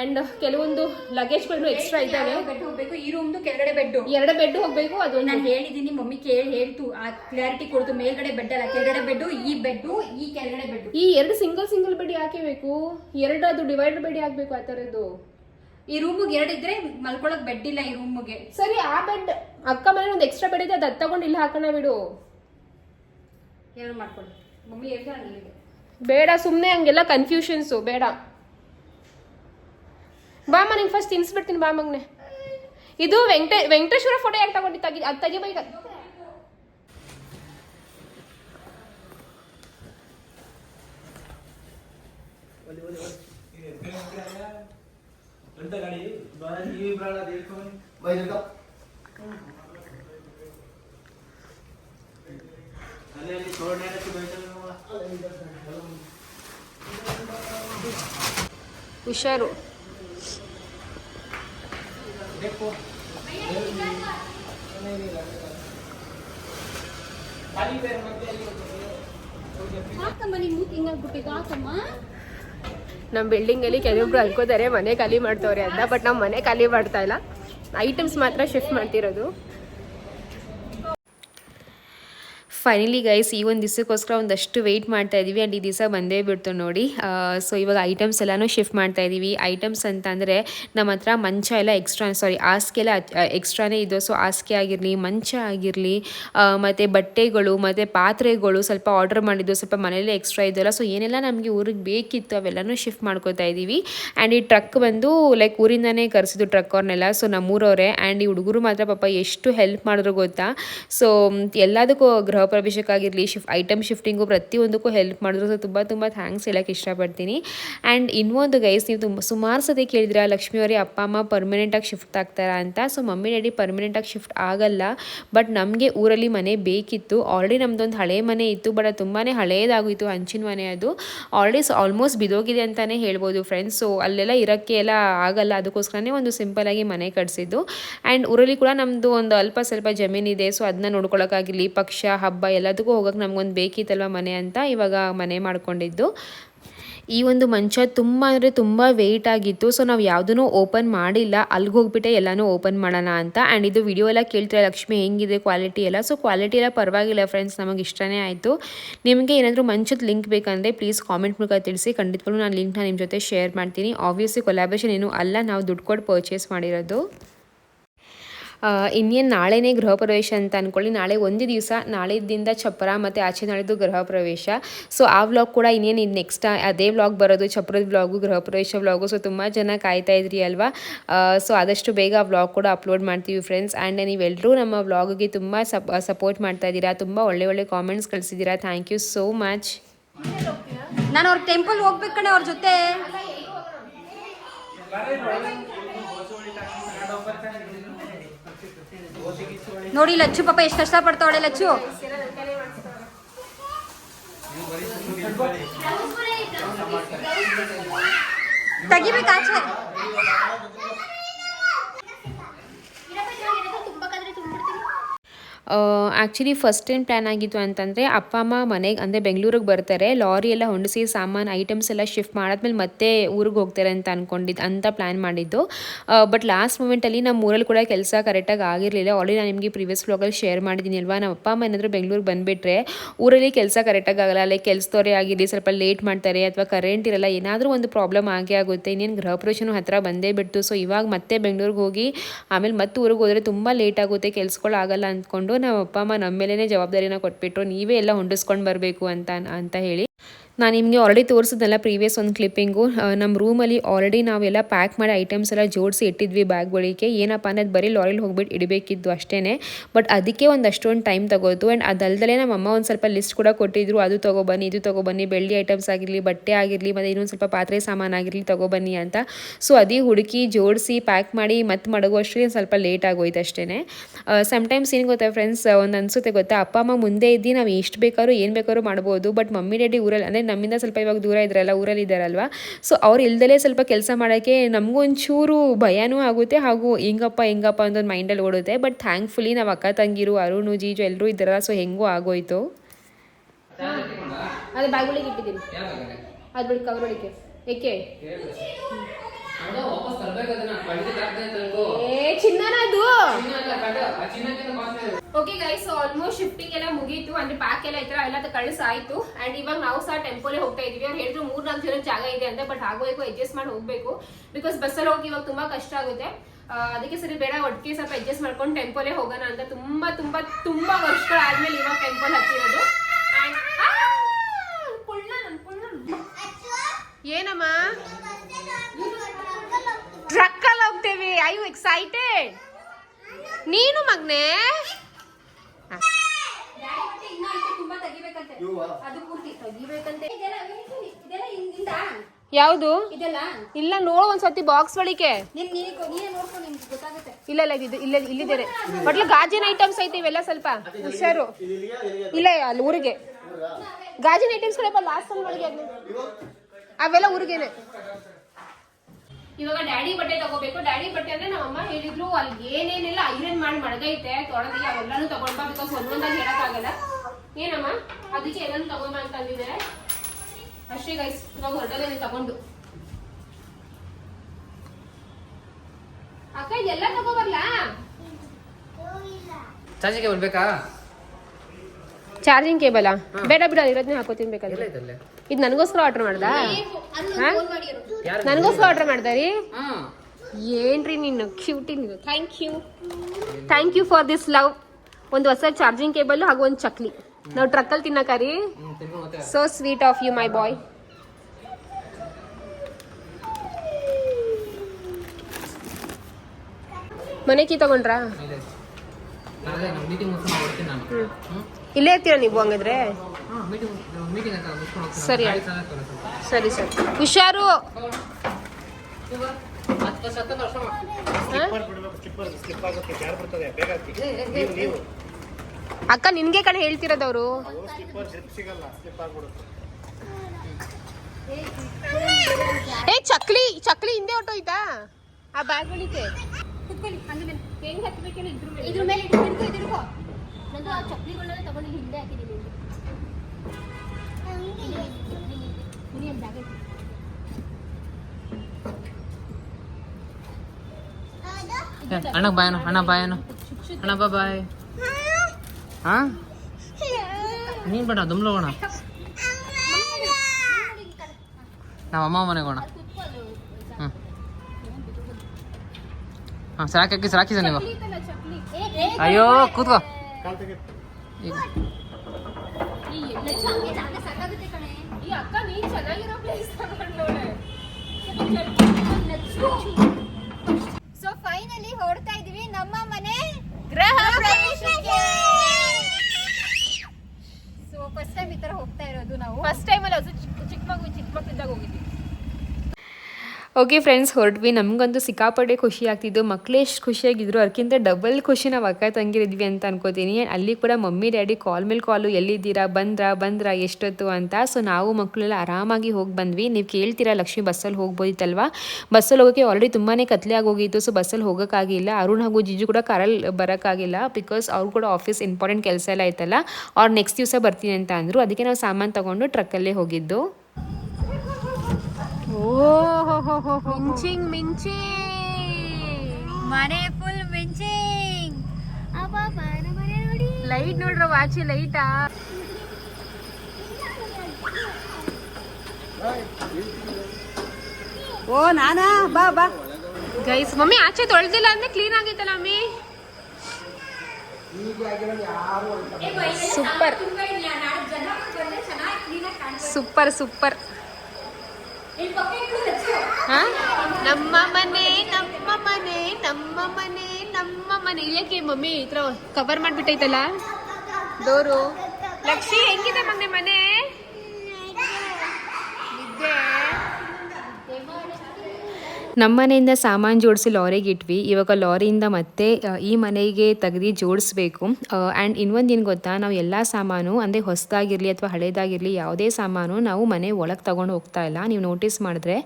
ಅಂಡ್ ಕೆಲವೊಂದು ಲಗೇಜ್ಗಳು ಎಕ್ಸ್ಟ್ರಾ ಇದ್ದಾವೆ. ಬೆಡ್ ಹೋಗ್ಬೇಕು. ಈ ರೂಮ್ದು ಕೆಳಗಡೆ ಬೆಡ್ ಎರಡು ಬೆಡ್ ಹೋಗಬೇಕು. ಅದು ನಾನು ಹೇಳಿದೀನಿ ಮಮ್ಮಿ ಕೇಳಿ ಹೇಳ್ತು. ಆ ಕ್ಲಾರಿಟಿ ಕೊಡ್ತು ಮೇಲ್ಗಡೆ ಬೆಡ್ ಅಲ್ಲ. ಕೆಳಗಡೆ ಬೆಡ್ ಈ ಬೆಡ್ ಈ ಕೆಳಗಡೆ ಬೆಡ್ ಈ ಎರಡು ಸಿಂಗಲ್ ಸಿಂಗಲ್ ಬೆಡ್ ಯಾಕೆ ಬೇಕು ಎರಡು ಅದು ಡಿವೈಡರ್ ಬೆಡ್ ಹಾಕ್ಬೇಕು ಆ ಥರದ್ದು? ಈ ರೂಮಿಗೆ ಎರಡು ಇದ್ರೆ ಮಲ್ಕೊಳಕ್ ಬೆಡ್ ಇಲ್ಲ ಈ ರೂಮಿಗೆ ಸರಿ ಆ ಬೆಡ್ ಅಕ್ಕ ಮನೆ ಒಂದು ಎಕ್ಸ್ಟ್ರಾ ಬೆಡ್ ಇದೆ ಅದು ತಗೊಂಡು ಇಲ್ಲಿ ಹಾಕೋಣ ಬಿಡು. ಏನು ಮಾಡ್ಕೊಳ್ಳಿ ಮಮ್ಮಿ ಹೇಳ್ತಾರೆ ಬೇಡ ಸುಮ್ಮನೆ ಹಂಗೆಲ್ಲ ಕನ್ಫ್ಯೂಷನ್ಸು ಬೇಡ. ಬಾ ನಿಂಗೆ ಫಸ್ಟ್ ತಿನ್ಸ್ಬಿಡ್ತೀನಿ, ಬಾ ಇದು ವೆಂಕಟೇ, ವೆಂಕಟೇಶ್ವರ ಫೋಟೋ ಯಾಕೆ ತಗೊಂಡಿ ತೆಗಿ, ಅದು ತೆಗಿಬೇಕು ಅಂತ ಗಾಡಿ? ನೀನು ನಮ್ ಬಿಲ್ಡಿಂಗ್ ಅಲ್ಲಿ ನಮ್ಮ ಬಿಲ್ಡಿಂಗಲ್ಲಿ ಕೆಲವೊಬ್ರು ಅನ್ಕೋತಾರೆ ಮನೆ ಖಾಲಿ ಮಾಡ್ತವ್ರೆ ಅಂತ ಬಟ್ ನಾವು ಮನೆ ಖಾಲಿ ಮಾಡ್ತಾ ಇಲ್ಲ. ಐಟಮ್ಸ್ ಮಾತ್ರ ಶಿಫ್ಟ್ ಮಾಡ್ತಿರೋದು. ಫೈನಲಿ ಗೈಸ್ ಈ ಒಂದು ದಿವಸಕ್ಕೋಸ್ಕರ ಒಂದಷ್ಟು ವೆಯ್ಟ್ ಮಾಡ್ತಾ ಇದ್ದೀವಿ ಆ್ಯಂಡ್ ಈ ದಿವಸ ಬಂದೇ ಬಿಡ್ತು ನೋಡಿ. ಸೊ ಇವಾಗ ಐಟಮ್ಸ್ ಎಲ್ಲನೂ ಶಿಫ್ಟ್ ಮಾಡ್ತಾ ಇದ್ದೀವಿ ಐಟಮ್ಸ್ ಅಂತ ಅಂದರೆ ನಮ್ಮ ಹತ್ರ ಮಂಚ ಎಲ್ಲ ಎಕ್ಸ್ಟ್ರಾ ಸಾರಿ ಹಾಸಿಗೆ ಎಲ್ಲ ಎಕ್ಸ್ಟ್ರಾನೇ ಇದೆ. ಸೊ ಹಾಸಿಗೆ ಆಗಿರಲಿ, ಮಂಚ ಆಗಿರಲಿ ಮತ್ತು ಬಟ್ಟೆಗಳು, ಮತ್ತು ಪಾತ್ರೆಗಳು ಸ್ವಲ್ಪ ಆರ್ಡರ್ ಮಾಡಿದ್ದು, ಸ್ವಲ್ಪ ಮನೆಯಲ್ಲೇ ಎಕ್ಸ್ಟ್ರಾ ಇದೆಲ್ಲ ಸೊ ಏನೆಲ್ಲ ನಮಗೆ ಊರಿಗೆ ಬೇಕಿತ್ತು ಅವೆಲ್ಲನೂ ಶಿಫ್ಟ್ ಮಾಡ್ಕೋತಾ ಇದ್ದೀವಿ ಆ್ಯಂಡ್ ಈ ಟ್ರಕ್ ಬಂದು ಲೈಕ್ ಊರಿಂದನೇ ಕರೆಸಿದ್ದು ಟ್ರಕ್ ಅವ್ರನ್ನೆಲ್ಲ ಸೊ ನಮ್ಮೂರವರೇ ಆ್ಯಂಡ್ ಈ ಹುಡುಗರು ಮಾತ್ರ ಪಾಪ ಎಷ್ಟು ಹೆಲ್ಪ್ ಮಾಡಿದ್ರು ಗೊತ್ತಾ? ಸೊ ಎಲ್ಲದಕ್ಕೂ ಗೃಹ ಪ್ರವೇಶಕ್ಕಾಗಿರಲಿ ಶಿಫ್ಟ್ ಐಟಮ್ ಶಿಫ್ಟಿಂಗು ಪ್ರತಿಯೊಂದಕ್ಕೂ ಹೆಲ್ಪ್ ಮಾಡಿದ್ರು. ಸೊ ತುಂಬ ತುಂಬ ಥ್ಯಾಂಕ್ಸ್ ಹೇಳಕ್ಕೆ ಇಷ್ಟಪಡ್ತೀನಿ. ಆ್ಯಂಡ್ ಇನ್ನೊಂದು ಗೈಸ್ ನೀವು ತುಂಬ, ಸುಮಾರು ಸತಿ ಕೇಳಿದ್ರೆ ಲಕ್ಷ್ಮಿಯವರೇ ಅಪ್ಪ, ಅಮ್ಮ ಪರ್ಮನೆಂಟಾಗಿ ಶಿಫ್ಟ್ ಆಗ್ತಾರಾ ಅಂತ. ಸೊ ಮಮ್ಮಿ ಡ್ಯಾಡಿ ಪರ್ಮನೆಂಟಾಗಿ ಶಿಫ್ಟ್ ಆಗಲ್ಲ. ಬಟ್ ನಮಗೆ ಊರಲ್ಲಿ ಮನೆ ಬೇಕಿತ್ತು. ಆಲ್ರೆಡಿ ನಮ್ಮದೊಂದು ಹಳೆ ಮನೆ ಇತ್ತು. ಬಟ್ ಅದು ತುಂಬಾ ಹಳೆಯದಾಗೋಯಿತು ಹಂಚಿನ ಮನೆ ಅದು. ಆಲ್ರೆಡಿ ಆಲ್ಮೋಸ್ಟ್ ಬಿದೋಗಿದೆ ಅಂತಲೇ ಹೇಳ್ಬೋದು ಫ್ರೆಂಡ್ಸ್ ಸೊ ಅಲ್ಲೆಲ್ಲ ಇರೋಕ್ಕೆ ಎಲ್ಲ ಆಗಲ್ಲ. ಅದಕ್ಕೋಸ್ಕರನೇ ಒಂದು ಸಿಂಪಲಾಗಿ ಮನೆ ಕಟ್ಸಿದ್ದು. ಆ್ಯಂಡ್ ಊರಲ್ಲಿ ಕೂಡ ನಮ್ಮದು ಒಂದು ಅಲ್ಪ ಸ್ವಲ್ಪ ಜಮೀನಿದೆ. ಸೊ ಅದನ್ನ ನೋಡ್ಕೊಳ್ಳೋಕ್ಕಾಗಿರಲಿ ಪಕ್ಷ, ಹಬ್ಬ ಎಲ್ಲದಕ್ಕೂ ಹೋಗೋಕೆ ನಮಗೊಂದು ಬೇಕಿತ್ತಲ್ವ ಮನೆ ಅಂತ ಇವಾಗ ಮನೆ ಮಾಡ್ಕೊಂಡಿದ್ದು. ಈ ಒಂದು ಮಂಚ ತುಂಬ ಅಂದರೆ ತುಂಬ ವೆಯ್ಟ್ ಆಗಿತ್ತು. ಸೊ ನಾವು ಯಾವುದೂ ಓಪನ್ ಮಾಡಿಲ್ಲ. ಅಲ್ಲಿಗೆ ಹೋಗ್ಬಿಟ್ಟೆ ಎಲ್ಲನೂ ಓಪನ್ ಮಾಡೋಣ ಅಂತ. ಆ್ಯಂಡ್ ಇದು ವಿಡಿಯೋ ಎಲ್ಲ ಕೇಳ್ತಾರೆ, ಲಕ್ಷ್ಮಿ ಹೆಂಗಿದೆ ಕ್ವಾಲಿಟಿ ಎಲ್ಲ? ಸೊ ಕ್ವಾಲಿಟಿ ಎಲ್ಲ ಪರವಾಗಿಲ್ಲ ಫ್ರೆಂಡ್ಸ್ ನಮಗೆ ಇಷ್ಟನೇ ಆಯಿತು. ನಿಮಗೆ ಏನಾದರೂ ಮಂಚದ ಲಿಂಕ್ ಬೇಕಂದರೆ ಪ್ಲೀಸ್ ಕಾಮೆಂಟ್ ಮೂಲಕ ತಿಳಿಸಿ. ಖಂಡಿತವಾಗ್ಲೂ ನಾನು ಲಿಂಕ್ನ ನಿಮ್ಮ ಜೊತೆ ಶೇರ್ ಮಾಡ್ತೀನಿ. ಆಬ್ವಿಯಸ್ಲಿ ಕೊಲಾಬ್ರೇಷನ್ ಏನು ಅಲ್ಲ. ನಾವು ದುಡ್ಡು ಕೊಟ್ಟು ಪರ್ಚೇಸ್ ಮಾಡಿರೋದು. ಇನ್ನೇನು ನಾಳೆನೇ ಗೃಹ ಪ್ರವೇಶ ಅಂತ ಅಂದ್ಕೊಳ್ಳಿ ನಾಳೆ ಒಂದು ದಿವಸ ನಾಳೆದಿಂದ ಚಪ್ಪರ ಮತ್ತು ಆಚೆ ನಾಳಿದ್ದು ಗೃಹ ಪ್ರವೇಶ. ಸೊ ಆ ವ್ಲಾಗ್ ಕೂಡ ಇನ್ನೇನು ಇದು ನೆಕ್ಸ್ಟ್ ಅದೇ ವ್ಲಾಗ್ ಬರೋದು ಚಪ್ಪರದ ವ್ಲಾಗು ಗೃಹ ಪ್ರವೇಶ ವ್ಲಾಗು ಸೊ ತುಂಬ ಜನ ಕಾಯ್ತಾ ಇದ್ರಿ ಅಲ್ವಾ? ಸೊ ಆದಷ್ಟು ಬೇಗ ಆ ವ್ಲಾಗ್ ಕೂಡ ಅಪ್ಲೋಡ್ ಮಾಡ್ತೀವಿ ಫ್ರೆಂಡ್ಸ್ ಆ್ಯಂಡ್ ನೀವೆಲ್ಲರೂ ನಮ್ಮ ವ್ಲಾಗ್ಗೆ ತುಂಬ ಸಪ್ ಸಪೋರ್ಟ್ ಮಾಡ್ತಾ ಇದ್ದೀರಾ. ತುಂಬ ಒಳ್ಳೆ ಒಳ್ಳೆ ಕಾಮೆಂಟ್ಸ್ ಕಳಿಸಿದ್ದೀರಾ. ಥ್ಯಾಂಕ್ ಯು ಸೋ ಮಚ್ ನಾನು ಅವ್ರ ಟೆಂಪಲ್ ಹೋಗ್ಬೇಕಣ್ಣ ಕಣೆ, ಅವ್ರ ಜೊತೆ. ನೋಡಿ ಲಚ್ಚು ಪಾಪ ಎಷ್ಟು ಕಷ್ಟ ಪಡ್ತಾವಳೆ ಲಚ್ಚು. ತೆಗಿಬೇಕು ಆಚೆ ಇರಪ್ಪ, ಇವಾಗ ಆ್ಯಕ್ಚುಲಿ ಫಸ್ಟ್ ಟೈಮ್ ಪ್ಲ್ಯಾನ್ ಆಗಿತ್ತು ಅಂತಂದರೆ ಅಪ್ಪ, ಅಮ್ಮ ಮನೆಗೆ ಅಂದರೆ ಬೆಂಗಳೂರಿಗೆ ಬರ್ತಾರೆ, ಲಾರಿ ಎಲ್ಲ ಹೊಂಡಿಸಿ ಸಾಮಾನು ಐಟಮ್ಸ್ ಎಲ್ಲ ಶಿಫ್ಟ್ ಮಾಡಾದ್ಮೇಲೆ ಮತ್ತೆ ಊರಿಗೆ ಹೋಗ್ತಾರೆ ಅಂತ ಅಂದ್ಕೊಂಡಿದ್ದು ಅಂತ ಪ್ಲ್ಯಾನ್ ಮಾಡಿದ್ದು. ಬಟ್ ಲಾಸ್ಟ್ ಮೂಮೆಂಟಲ್ಲಿ ನಮ್ಮ ಊರಲ್ಲಿ ಕೂಡ ಕೆಲಸ ಕರೆಕ್ಟಾಗಿ ಆಗಿರಲಿಲ್ಲ. ಆಲ್ರೆಡಿ ನಾನು ನಿಮಗೆ ಪ್ರೀವಿಯಸ್ ಫ್ಲೋಗಲ್ಲಿ ಶೇರ್ ಮಾಡಿದ್ದೀನಿ ಅಲ್ವಾ? ನಮ್ಮ ಅಪ್ಪ, ಅಮ್ಮ ಏನಾದರೂ ಬೆಂಗಳೂರಿಗೆ ಬಂದುಬಿಟ್ರೆ ಊರಲ್ಲಿ ಕೆಲಸ ಕರೆಕ್ಟಾಗಿ ಆಗಲ್ಲ. ಲೈಕ್ ಕೆಲಸದವರೇ ಆಗಿರಲಿ, ಸ್ವಲ್ಪ ಲೇಟ್ ಮಾಡ್ತಾರೆ ಅಥವಾ ಕರೆಂಟ್ ಇರಲ್ಲ, ಏನಾದರೂ ಒಂದು ಪ್ರಾಬ್ಲಮ್ ಆಗೇ ಆಗುತ್ತೆ. ಇನ್ನೇನು ಗೃಹ ಪ್ರವೇಶನೂ ಹತ್ತಿರ ಬಂದೇ ಬಿಡ್ತು. ಸೊ ಇವಾಗ ಮತ್ತೆ ಬೆಂಗಳೂರಿಗೆ ಹೋಗಿ ಆಮೇಲೆ ಮತ್ತೆ ಊರಿಗೆ ಹೋದರೆ ತುಂಬ ಲೇಟ್ ಆಗುತ್ತೆ. ಕೆಲಸಗಳು ಆಗಲ್ಲ ಅಂದ್ಕೊಂಡು ನಮ್ಮ ಅಪ್ಪ ಅಮ್ಮ ನಮ್ಮ ಮೇಲೇ ಜವಾಬ್ದಾರಿನ ಕೊಟ್ಬಿಟ್ರು ನೀವೇ ಎಲ್ಲ ಹೊಂಡಿಸ್ಕೊಂಡು ಬರಬೇಕು ಅಂತ ಅಂತ ಹೇಳಿ. ನಾನು ನಿಮಗೆ ಆಲ್ರೆಡಿ ತೋರಿಸಿದ್ನಲ್ಲ ಪ್ರೀವಿಯಸ್ ಒಂದು ಕ್ಲಿಪ್ಪಿಂಗು ನಮ್ಮ ರೂಮಲ್ಲಿ ಆಲ್ರೆಡಿ ನಾವೆಲ್ಲ ಪ್ಯಾಕ್ ಮಾಡಿ ಐಟಮ್ಸ್ ಎಲ್ಲ ಜೋಡಿಸಿ ಇಟ್ಟಿದ್ವಿ ಬ್ಯಾಗ್ಗಳಿಗೆ ಏನಪ್ಪ ಅನ್ನೋದು ಬರೀ ಲಾರಿಲಿ ಹೋಗ್ಬಿಟ್ಟು ಇಡಬೇಕಿದ್ದು ಅಷ್ಟೇ ಬಟ್ ಅದಕ್ಕೆ ಒಂದು ಅಷ್ಟೊಂದು ಟೈಮ್ ತಗೋತು. ಆ್ಯಂಡ್ ಅದಲ್ದಲೇ ನಮ್ಮ ಅಮ್ಮ ಒಂದು ಸ್ವಲ್ಪ ಲಿಸ್ಟ್ ಕೂಡ ಕೊಟ್ಟಿದ್ರು. ಅದು ತೊಗೊಬನ್ನಿ ಇದು ತೊಗೊಬನ್ನಿ ಬೆಳ್ಳಿ ಐಟಮ್ಸ್ ಆಗಿರಲಿ, ಬಟ್ಟೆ ಆಗಿರಲಿ, ಮತ್ತು ಇನ್ನೊಂದು ಸ್ವಲ್ಪ ಪಾತ್ರೆ ಸಾಮಾನು ಆಗಿರಲಿ ತೊಗೊಬನ್ನಿ ಅಂತ. ಸೊ ಅದೇ ಹುಡುಕಿ ಜೋಡಿಸಿ ಪ್ಯಾಕ್ ಮಾಡಿ ಮತ್ತೆ ಮಡಗುವಷ್ಟೇ ಸ್ವಲ್ಪ ಲೇಟ್ ಆಗೋಯ್ತು ಅಷ್ಟೇ ಸಮ್ಟೈಮ್ಸ್ ಏನು ಗೊತ್ತಾ ಫ್ರೆಂಡ್ಸ್ ಒಂದು ಅನಿಸುತ್ತೆ ಗೊತ್ತಾ? ಅಪ್ಪ, ಅಮ್ಮ ಮುಂದೆ ಇದ್ದು, ನಾವು ಎಷ್ಟು ಬೇಕಾದ್ರೂ ಏನು ಬೇಕಾದ್ರೂ ಮಾಡ್ಬೋದು. ಬಟ್ ಮಮ್ಮಿ ಡ್ಯಾಡಿ ಊರಲ್ಲಿ ಅಂದರೆ ನಮ್ಮಿಂದ ಸ್ವಲ್ಪ ಇವಾಗ ದೂರ ಇದ್ರಲ್ಲ ಊರಲ್ಲಿ ಇದ್ದಾರಲ್ವ? ಸೊ ಅವ್ರು ಇಲ್ದಲೇ ಸ್ವಲ್ಪ ಕೆಲಸ ಮಾಡೋಕ್ಕೆ ನಮಗೂ ಒಂಚೂರು ಭಯನೂ ಆಗುತ್ತೆ ಹಾಗೂ ಹೆಂಗಪ್ಪ ಹೆಂಗಪ್ಪ ಅಂತ ಒಂದು ಮೈಂಡಲ್ಲಿ ಓಡುತ್ತೆ. ಬಟ್ ಥ್ಯಾಂಕ್ಫುಲಿ ನಾವು ಅಕ್ಕ ತಂಗಿರು ಅರುಣು ಜೀಜು ಎಲ್ಲರೂ ಇದ್ದಾರಲ್ಲ ಸೊ ಹೆಂಗೂ ಆಗೋಯ್ತು. ಅದು ಬ್ಯಾಗುಳಿಗೆ ಇಟ್ಟಿದ್ದೀನಿ. ಅದು ಬಿಡಿ ಕವರ್ ಏಕೆ? ಏ ಚಿನ್ನನ ಅದು? ಚಿನ್ನ ಅಲ್ಲ, ಬೇಡ. ಆ ಚಿನ್ನಕ್ಕಿಂತ ಓಕೆ ಗೈಸ್ ಆಲ್ಮೋಸ್ಟ್ ಶಿಫ್ಟಿಂಗ್ ಎಲ್ಲ ಮುಗೀತು. ಅಂದ್ರೆ ಪ್ಯಾಕ್ ಎಲ್ಲ ಇತರ ಎಲ್ಲ ಕಳಿಸಾಯ್ತು. ಅಂಡ್ ಇವಾಗ ನಾವು ಸಹ ಟೆಂಪೋಲೆ ಹೋಗ್ತಾ ಇದೀವಿ ಅವ್ರು ಹೇಳಿದ್ರು ಮೂರ್ ನಾಲ್ಕು ಜನ ಜಾಗ ಇದೆ ಅಂತ ಬಟ್ ಆಗಬೇಕು ಅಡ್ಜಸ್ಟ್ ಮಾಡಿ ಹೋಗ್ಬೇಕು. ಬಿಕಾಸ್ ಬಸ್ಸಲ್ಲಿ ಹೋಗಿ ಇವಾಗ ತುಂಬಾ ಕಷ್ಟ ಆಗುತ್ತೆ. ಅದಕ್ಕೆ ಸರಿ ಬೇಡ ಒಟ್ಟಿಗೆ ಸ್ವಲ್ಪ ಅಡ್ಜಸ್ಟ್ ಮಾಡ್ಕೊಂಡು ಟೆಂಪೋಲೇ ಹೋಗೋಣ ಅಂತ ತುಂಬಾ ತುಂಬಾ ತುಂಬಾ ವರ್ಷಗಳಾದ್ಮೇಲೆ ಇವಾಗ ಟೆಂಪಲ್ ಹತ್ತಿರೋದು. And- ಆ, ಕುಳ್ಳ ನನ್ ಕುಳ್ಳ. ಏನಮ್ಮ? ಟ್ರಕ್ಕಲ್ಲಿ ಹೋಗ್ತೇವಿ. ಐ ಯು ಎಕ್ಸೈಟೆಡ್ ನೀನು ಮಗ್ನೆ? ಯಾವುದು? ಇದೆಲ್ಲ? ಇಲ್ಲ ನೋಡು ಒಂದ್ಸತಿ ಬಾಕ್ಸ್ ಒಳಿಕೆ ನೀನ್ ನೀನೇ ಕೊ- ನೀನೇ ನೋಡ್ಕೊಂಡು ಗೊತ್ತಾಗುತ್ತೆ. ಇಲ್ಲ ಇಲ್ಲ ಇದು ಇಲ್ಲ ಇಲ್ಲಿದ್ದೇನೆ ಬಟ್ಲು ಗಾಜಿನ ಐಟಮ್ಸ್ ಐತೆ ಇವೆಲ್ಲ ಸ್ವಲ್ಪ. ಹುಷಾರು. ಇಲ್ಲ ಅಲ್ಲಿ ಊರಿಗೆ. ಗಾಜಿನ ಐಟಮ್ಸ್ ಕಡೆ ಲಾಸ್ಟ್ ಒಳಗೆ ಅವೆಲ್ಲ ಊರಿಗೇನೆ. ಇವಾಗ ಡ್ಯಾಡಿ ಬಟ್ಟೆ ತಗೋಬೇಕು. ಡ್ಯಾಡಿ ಬಟ್ಟೆ ಅಂದ್ರೆ ನಮ್ಮ ಅಮ್ಮ ಹೇಳಿದ್ರು ಅಲ್ಲಿ ಏನೇನೆಲ್ಲ ಐರನ್ ಮಾಡಿ ಮಡಗೈತೆ. ತೊಳೆದಿ ಅವೆಲ್ಲಾನು ತಗೊಂಡ್ಬಾ ಬಿಕಾಸ್ ಒಂದೊಂದಾಗಿ ಹೇಳಕ್ಕಾಗಲ್ಲ ಏನಮ್ಮ? ಅದಕ್ಕೆ ಎಲ್ಲಾನು ತಗೊಂಡ್ ಬಾ ಅಂತ ಅಂದಿದ್ದಾರೆ ಅಷ್ಟೇ ಗೈಸ್ ಇವಾಗ ಹೊರಟೋದೇನೆ ತಗೊಂಡು. ಅಕ್ಕ ಎಲ್ಲ ತಗೋಬರ್ಲ? ಚಾರ್ಜಿಂಗ್ ಚಾರ್ಜಿಗೆ ಬರ್ಬೇಕಾ ಚಾರ್ಜಿಂಗ್ ಕೇಬಲ್? ಬೇಡ ಬಿಡ ಇರೋದನ್ನೇ ಹಾಕೋತೀನಿ ಎಲ್ಲ ಬೇಕಾದ್ರೆ ಇದಲ್ಲೇ ಇದು ನನಗೋಸ್ಕರ ಆರ್ಡರ್ ಮಾಡ್ದ? ನನಗೋಸ್ಕರ ಆರ್ಡರ್ ಮಾಡ್ದಾ ರೀ? ಏನ್ರಿ ನೀನು ಕ್ಯೂಟಿ ನೀವು thank you thank you for this love ಒಂದು ಹೊಸ ಚಾರ್ಜಿಂಗ್ ಕೇಬಲ್ ಹಾಗೂ ಒಂದು ಚಕ್ಲಿ. ನಾವು ಟ್ರಕ್ಕಲ್ಲಿ ತಿನ್ನಕಾರಿ so sweet of you my boy ಮನೆ ಕೀ ತಗೊಂಡ್ರಾ? ಇಲ್ಲ. ಇಲ್ಲೇ ಇರ್ತೀರಾ ನೀವು ಹಂಗಿದ್ರೆ? ಸರಿ. ಸರಿ ಸರಿ. ಹುಷಾರು. ಅಕ್ಕ ನಿನ್ಗೆ ಕಡೆ ಹೇಳ್ತಿರೋದವ್ರು. ಏ ಚಕ್ಲಿ ಚಕ್ಲಿ ಹಿಂದೆ ಹೊಟ್ಟೋಯ್ತಾ ಆ ಬ್ಯಾಗ್ ಕುತ್ಕೊಳ್ಳಿ ಹಂಗೆ ಇದ್ರ ಮೇಲೆ. ಇದ್ರ ಮೇಲೆ ನಂದು ಆ ಚಪ್ಪಲಿಗಳನ್ನ ತಗೊಂಡು ಹಿಂದೆ ಹಾಕಿದ್ದೀನಿ. ಅಣ್ಣ ಬಾಯನು ಅಣ್ಣ ಬಾಯನು ಅಣ್ಣ. ಬಾ ಬಾಯ್. ಹಾ? ನೀನ್ ಬೇಡ ದುಮ್ಲೋಗೋಣ ನಾವು ಅಮ್ಮ ಮನೆಗೆ ಹೋಗೋಣ. ಹ್ಞೂ ಹಾಂ ಸಾಕಿ ಹಾಕಿ ಸಾಕಿಸ ನೀವು. ಅಯ್ಯೋ ಕೂತ್ಕೋ. ಈಗ ಹಂಗೆ ಜಾಗ ಸಾಕಾಗುತ್ತೆ ಕಣೆ ಈ ಅಕ್ಕ ನೀನ್ ಚೆನ್ನಾಗಿರೋ ಪ್ಲೇಸ್ ತಗೊಂಡೋಳೆ ಸೊ ಫೈನಲಿ ಹೊರಡ್ತಾ ಇದೀವಿ ನಮ್ಮ ಮನೆ ಗ್ರಹ ಸೊ ಫಸ್ಟ್ ಟೈಮ್ ಈ ತರ ಹೋಗ್ತಾ ಇರೋದು ನಾವು. ಫಸ್ಟ್ ಟೈಮ್ ಅಲ್ಲಿ ಅದು ಚಿಕ್ಕ ಚಿಕ್ಕ ಮಗು ಚಿಕ್ಕ ಮಕ್ಳಿದ್ದಾಗ ಹೋಗಿದ್ವಿ. ಓಕೆ ಫ್ರೆಂಡ್ಸ್ ಹೊರಟ್ವಿ ನಮಗಂತೂ ಸಿಕ್ಕಾಪಟ್ಟೆ ಖುಷಿ ಆಗ್ತಿದ್ದು ಮಕ್ಕಳು ಎಷ್ಟು ಖುಷಿಯಾಗಿದ್ರು, ಅದಕ್ಕಿಂತ ಡಬಲ್ ಖುಷಿ ನಾವು ಅಕ್ಕ ತಂಗಿರಿದ್ವಿ ಅಂತ ಅನ್ಕೋತೀನಿ. ಅಲ್ಲಿ ಕೂಡ ಮಮ್ಮಿ, ಡ್ಯಾಡಿ ಕಾಲ್ ಮೇಲೆ ಕಾಲು ಎಲ್ಲಿದ್ದೀರಾ, ಬಂದ್ರಾ ಬಂದ್ರಾ, ಎಷ್ಟೊತ್ತು ಅಂತ. ಸೊ ನಾವು ಮಕ್ಕಳೆಲ್ಲ ಆರಾಮಾಗಿ ಹೋಗಿ ಬಂದ್ವಿ. ನೀವು ಕೇಳ್ತೀರಾ, ಲಕ್ಷ್ಮಿ ಬಸ್ಸಲ್ಲಿ ಹೋಗ್ಬೋದಿತ್ತಲ್ವಾ? ಬಸ್ಸಲ್ಲಿ ಹೋಗೋಕ್ಕೆ ಆಲ್ರೆಡಿ ತುಂಬಾ ಕತ್ಲೆ ಆಗೋಗಿತ್ತು. ಸೊ ಬಸ್ಸಲ್ಲಿ ಹೋಗೋಕ್ಕಾಗಿಲ್ಲ. ಅರುಣ್ ಹಾಗೂ ಜಿಜು ಕೂಡ ಕಾರಲ್ಲಿ ಬರೋಕ್ಕಾಗಿಲ್ಲ ಬಿಕಾಸ್ ಅವ್ರು ಕೂಡ ಆಫೀಸ್ ಇಂಪಾರ್ಟೆಂಟ್ ಕೆಲಸ ಎಲ್ಲ ಆಯ್ತಲ್ಲ. ಅವ್ರು ನೆಕ್ಸ್ಟ್ ದಿವಸ ಬರ್ತೀನಿ ಅಂತ ಅಂದರು. ಅದಕ್ಕೆ ನಾವು ಸಾಮಾನು ತೊಗೊಂಡು ಟ್ರಕ್ಕಲ್ಲೇ ಹೋಗಿದ್ದು. ಮಿಂಚಿಂಗ್ ಮಿಂಚಿಂಗ್. ಮನೆ ಫುಲ್ ಮಿಂಚಿಂಗ್. ಲೈಟ್ ನೋಡ್ರ ವಾಚಿ ಲೈಟಾ ಓ ನಾನಾ? ಬಾ ಬಾ. ಗೈಸ್ ಮಮ್ಮಿ ಆಚೆ ತೊಳೆದಿಲ್ಲ ಅಂದ್ರೆ ಕ್ಲೀನ್ ಆಗೈತಲ್ಲ ಮಮ್ಮಿ? ಸೂಪರ್. Super super. ನಮ್ಮ ಮನೆ ನಮ್ಮ ಮನೆ ನಮ್ಮ ಮನೆ ನಮ್ಮ ಮನೆ. ಇಲ್ಲಕ್ಕೆ ಮಮ್ಮಿ ಈ ಥರ ಕವರ್ ಮಾಡ್ಬಿಟ್ಟೈತಲ್ಲ? ಡೋರು. ಲಕ್ಷ್ಮಿ ಹೆಂಗಿದೆ ಮನೆ ಮನೆ? ನಿದ್ದೆ. ನಮ್ಮ ಮನೆಯಿಂದ ಸಾಮಾನು ಜೋಡಿಸಿ ಲಾರಿಗೆ ಇಟ್ವಿ. ಇವಾಗ ಲಾರಿಯಿಂದ ಮತ್ತೆ ಈ ಮನೆಗೆ ತೆಗೆದು ಜೋಡಿಸ್ಬೇಕು. ಆ್ಯಂಡ್ ಇನ್ನೊಂದು ಏನು ಗೊತ್ತಾ? ನಾವು ಎಲ್ಲ ಸಾಮಾನು, ಅಂದರೆ ಹೊಸದಾಗಿರಲಿ ಅಥವಾ ಹಳೇದಾಗಿರಲಿ ಯಾವುದೇ ಸಾಮಾನು ನಾವು ಮನೆ ಒಳಗೆ ತೊಗೊಂಡು ಹೋಗ್ತಾ ಇಲ್ಲ. ನೀವು ನೋಟಿಸ್ ಮಾಡಿದ್ರೆ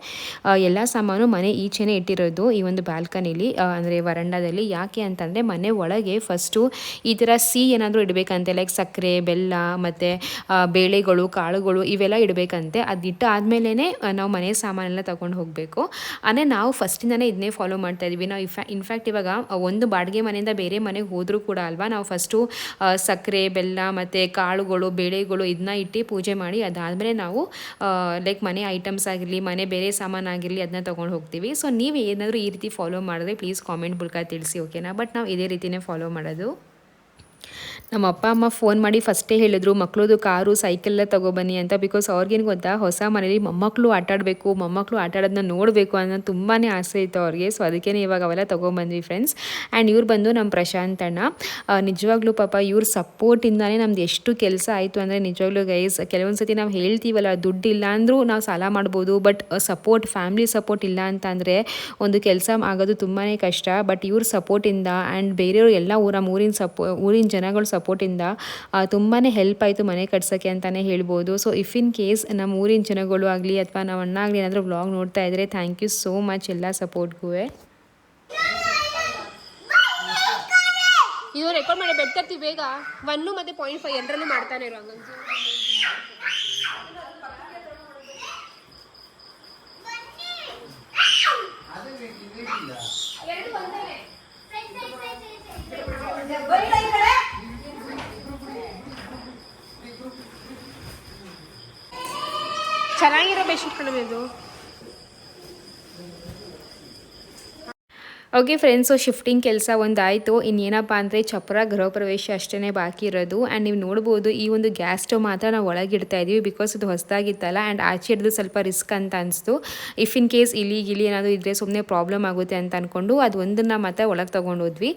ಎಲ್ಲ ಸಾಮಾನು ಮನೆ ಈಚೆನೇ ಇಟ್ಟಿರೋದು ಈ ಒಂದು ಬ್ಯಾಲ್ಕನಿಲಿ ಅಂದರೆ ವರಂಡಾದಲ್ಲಿ. ಯಾಕೆ ಅಂತಂದರೆ ಮನೆ ಒಳಗೆ ಫಸ್ಟು ಈ ಥರ ಸಿ ಏನಾದರೂ ಇಡಬೇಕಂತೆ ಲೈಕ್ ಸಕ್ಕರೆ, ಬೆಲ್ಲ, ಮತ್ತು ಬೇಳೆಗಳು, ಕಾಳುಗಳು ಇವೆಲ್ಲ ಇಡಬೇಕಂತೆ. ಅದು ಇಟ್ಟು ಆದಮೇಲೆ ನಾವು ಮನೆ ಸಾಮಾನೆಲ್ಲ ತಗೊಂಡು ಹೋಗಬೇಕು. ಅಂದರೆ ನಾವು ಫಸ್ಟಿಂದನೇ ಇದನ್ನೇ ಫಾಲೋ ಮಾಡ್ತಾ ಇದ್ವಿ ನಾವು ಇಫ್ಯಾ ಇನ್ಫ್ಯಾಕ್ಟ್ ಇವಾಗ ಒಂದು ಬಾಡಿಗೆ ಮನೆಯಿಂದ ಬೇರೆ ಮನೆಗೆ ಹೋದರೂ ಕೂಡ ಅಲ್ವಾ, ನಾವು ಫಸ್ಟು ಸಕ್ಕರೆ, ಬೆಲ್ಲ ಮತ್ತು ಕಾಳುಗಳು, ಬೇಳೆಗಳು ಇದನ್ನ ಇಟ್ಟು ಪೂಜೆ ಮಾಡಿ ಅದಾದಮೇಲೆ ನಾವು ಲೈಕ್ ಮನೆ ಐಟಮ್ಸ್ ಆಗಿರಲಿ, ಮನೆ ಬೇರೆ ಸಾಮಾನು ಆಗಿರಲಿ ಅದನ್ನ ತೊಗೊಂಡು ಹೋಗ್ತೀವಿ. ಸೊ ನೀವು ಏನಾದರೂ ಈ ರೀತಿ ಫಾಲೋ ಮಾಡಿದ್ರೆ ಪ್ಲೀಸ್ ಕಾಮೆಂಟ್ ಮೂಲಕ ತಿಳಿಸಿ ಓಕೆನಾ ಬಟ್ ನಾವು ಇದೇ ರೀತಿಯೇ ಫಾಲೋ ಮಾಡೋದು. ನಮ್ಮ ಅಪ್ಪ, ಅಮ್ಮ ಫೋನ್ ಮಾಡಿ ಫಸ್ಟೇ ಹೇಳಿದ್ರು ಮಕ್ಕಳದು ಕಾರು ಸೈಕಲ್ ಎಲ್ಲ ತಗೊಬನ್ನಿ ಅಂತ. ಬಿಕಾಸ್ ಅವ್ರಿಗೇನು ಗೊತ್ತಾ, ಹೊಸ ಮನೇಲಿ ಮೊಮ್ಮಕ್ಕಳು ಆಟಾಡಬೇಕು ಮೊಮ್ಮಕ್ಕಳು ಆಟಾಡೋದನ್ನ ನೋಡಬೇಕು ಅನ್ನೋ ತುಂಬಾ ಆಸೆ ಇತ್ತು ಅವ್ರಿಗೆ. ಸೊ ಅದಕ್ಕೇ ಇವಾಗ ಅವೆಲ್ಲ ತೊಗೊಂಬಂದ್ವಿ ಫ್ರೆಂಡ್ಸ್ ಆ್ಯಂಡ್ ಇವ್ರು ಬಂದು ನಮ್ಮ ಪ್ರಶಾಂತ್ ಅಣ್ಣ ನಿಜವಾಗ್ಲೂ ಪಾಪ ಇವ್ರ ಸಪೋರ್ಟಿಂದಾನೇ ನಮ್ದು ಎಷ್ಟು ಕೆಲಸ ಆಯಿತು ಅಂದರೆ ನಿಜವಾಗ್ಲೂ ಗೈಸ್ ಕೆಲವೊಂದು ಸತಿ ನಾವು ಹೇಳ್ತೀವಲ್ಲ, ದುಡ್ಡು ಇಲ್ಲ ಅಂದರೂ ನಾವು ಸಾಲ ಮಾಡ್ಬೋದು ಬಟ್ ಸಪೋರ್ಟ್ ಫ್ಯಾಮಿಲಿ ಸಪೋರ್ಟ್ ಇಲ್ಲ ಅಂತ ಅಂದರೆ ಒಂದು ಕೆಲಸ ಆಗೋದು ತುಂಬಾ ಕಷ್ಟ. ಬಟ್ ಇವ್ರ ಸಪೋರ್ಟಿಂದ ಆ್ಯಂಡ್ ಬೇರೆಯವರು ಎಲ್ಲ ಊರ ಊರಿನ ಸಪೋ ಊರಿನ ಜನಗಳ ಸಪೋರ್ಟಿಂದ ತುಂಬಾ ಹೆಲ್ಪ್ ಆಯಿತು ಮನೆ ಕಟ್ಸೋಕ್ಕೆ ಅಂತಲೇ ಹೇಳ್ಬೋದು. ಸೊ ಇಫ್ ಇನ್ ಕೇಸ್ ನಮ್ಮ ಊರಿನ ಜನಗಳು ಆಗಲಿ ಅಥವಾ ನಾವು ಅಣ್ಣ ಆಗಲಿ ಏನಾದರೂ ವ್ಲಾಗ್ ನೋಡ್ತಾ ಇದ್ದರೆ ಥ್ಯಾಂಕ್ ಯು ಸೋ ಮಚ್ ಎಲ್ಲ ಸಪೋರ್ಟ್ಗೂ ಇದು ರೆಕಾರ್ಡ್ ಮಾಡಿ ಬೆಡ್ ಕತ್ತಿ ಬೇಗ. ಒನ್ನು ಮತ್ತು ಪಾಯಿಂಟ್ ಫೈವ್ ಎರಡರಲ್ಲೂ ಮಾಡ್ತಾನೆ ಇರೋ ಹಂಗಂತ ಚೆನ್ನಾಗಿರೋ ಬೆಡ್ಶೀಟ್ ಕಡಿಮೆ ಇದು ಓಕೆ ಫ್ರೆಂಡ್ಸು ಶಿಫ್ಟಿಂಗ್ ಕೆಲಸ ಒಂದಾಯಿತು. ಇನ್ನೇನಪ್ಪ ಅಂದರೆ ಚಪ್ರ ಗೃಹ ಪ್ರವೇಶ ಅಷ್ಟೇ ಬಾಕಿ ಇರೋದು. ಆ್ಯಂಡ್ ನೀವು ನೋಡ್ಬೋದು, ಈ ಒಂದು ಗ್ಯಾಸ್ ಸ್ಟವ್ ಮಾತ್ರ ನಾವು ಒಳಗಿಡ್ತಾ ಇದ್ದೀವಿ ಬಿಕಾಸ್ ಇದು ಹೊಸದಾಗಿತ್ತಲ್ಲ. ಆ್ಯಂಡ್ ಆಚೆ ಹಿಡಿದು ಸ್ವಲ್ಪ ರಿಸ್ಕ್ ಅಂತ ಅನಿಸ್ತು. ಇಫ್ ಇನ್ ಕೇಸ್ ಇಲಿ ಗಿಲಿ ಏನಾದರೂ ಇದ್ದರೆ ಸುಮ್ಮನೆ ಪ್ರಾಬ್ಲಮ್ ಆಗುತ್ತೆ ಅಂತ ಅಂದ್ಕೊಂಡು ಅದು ಒಂದನ್ನು ಮಾತ್ರ ಒಳಗೆ ತೊಗೊಂಡೋದ್ವಿ.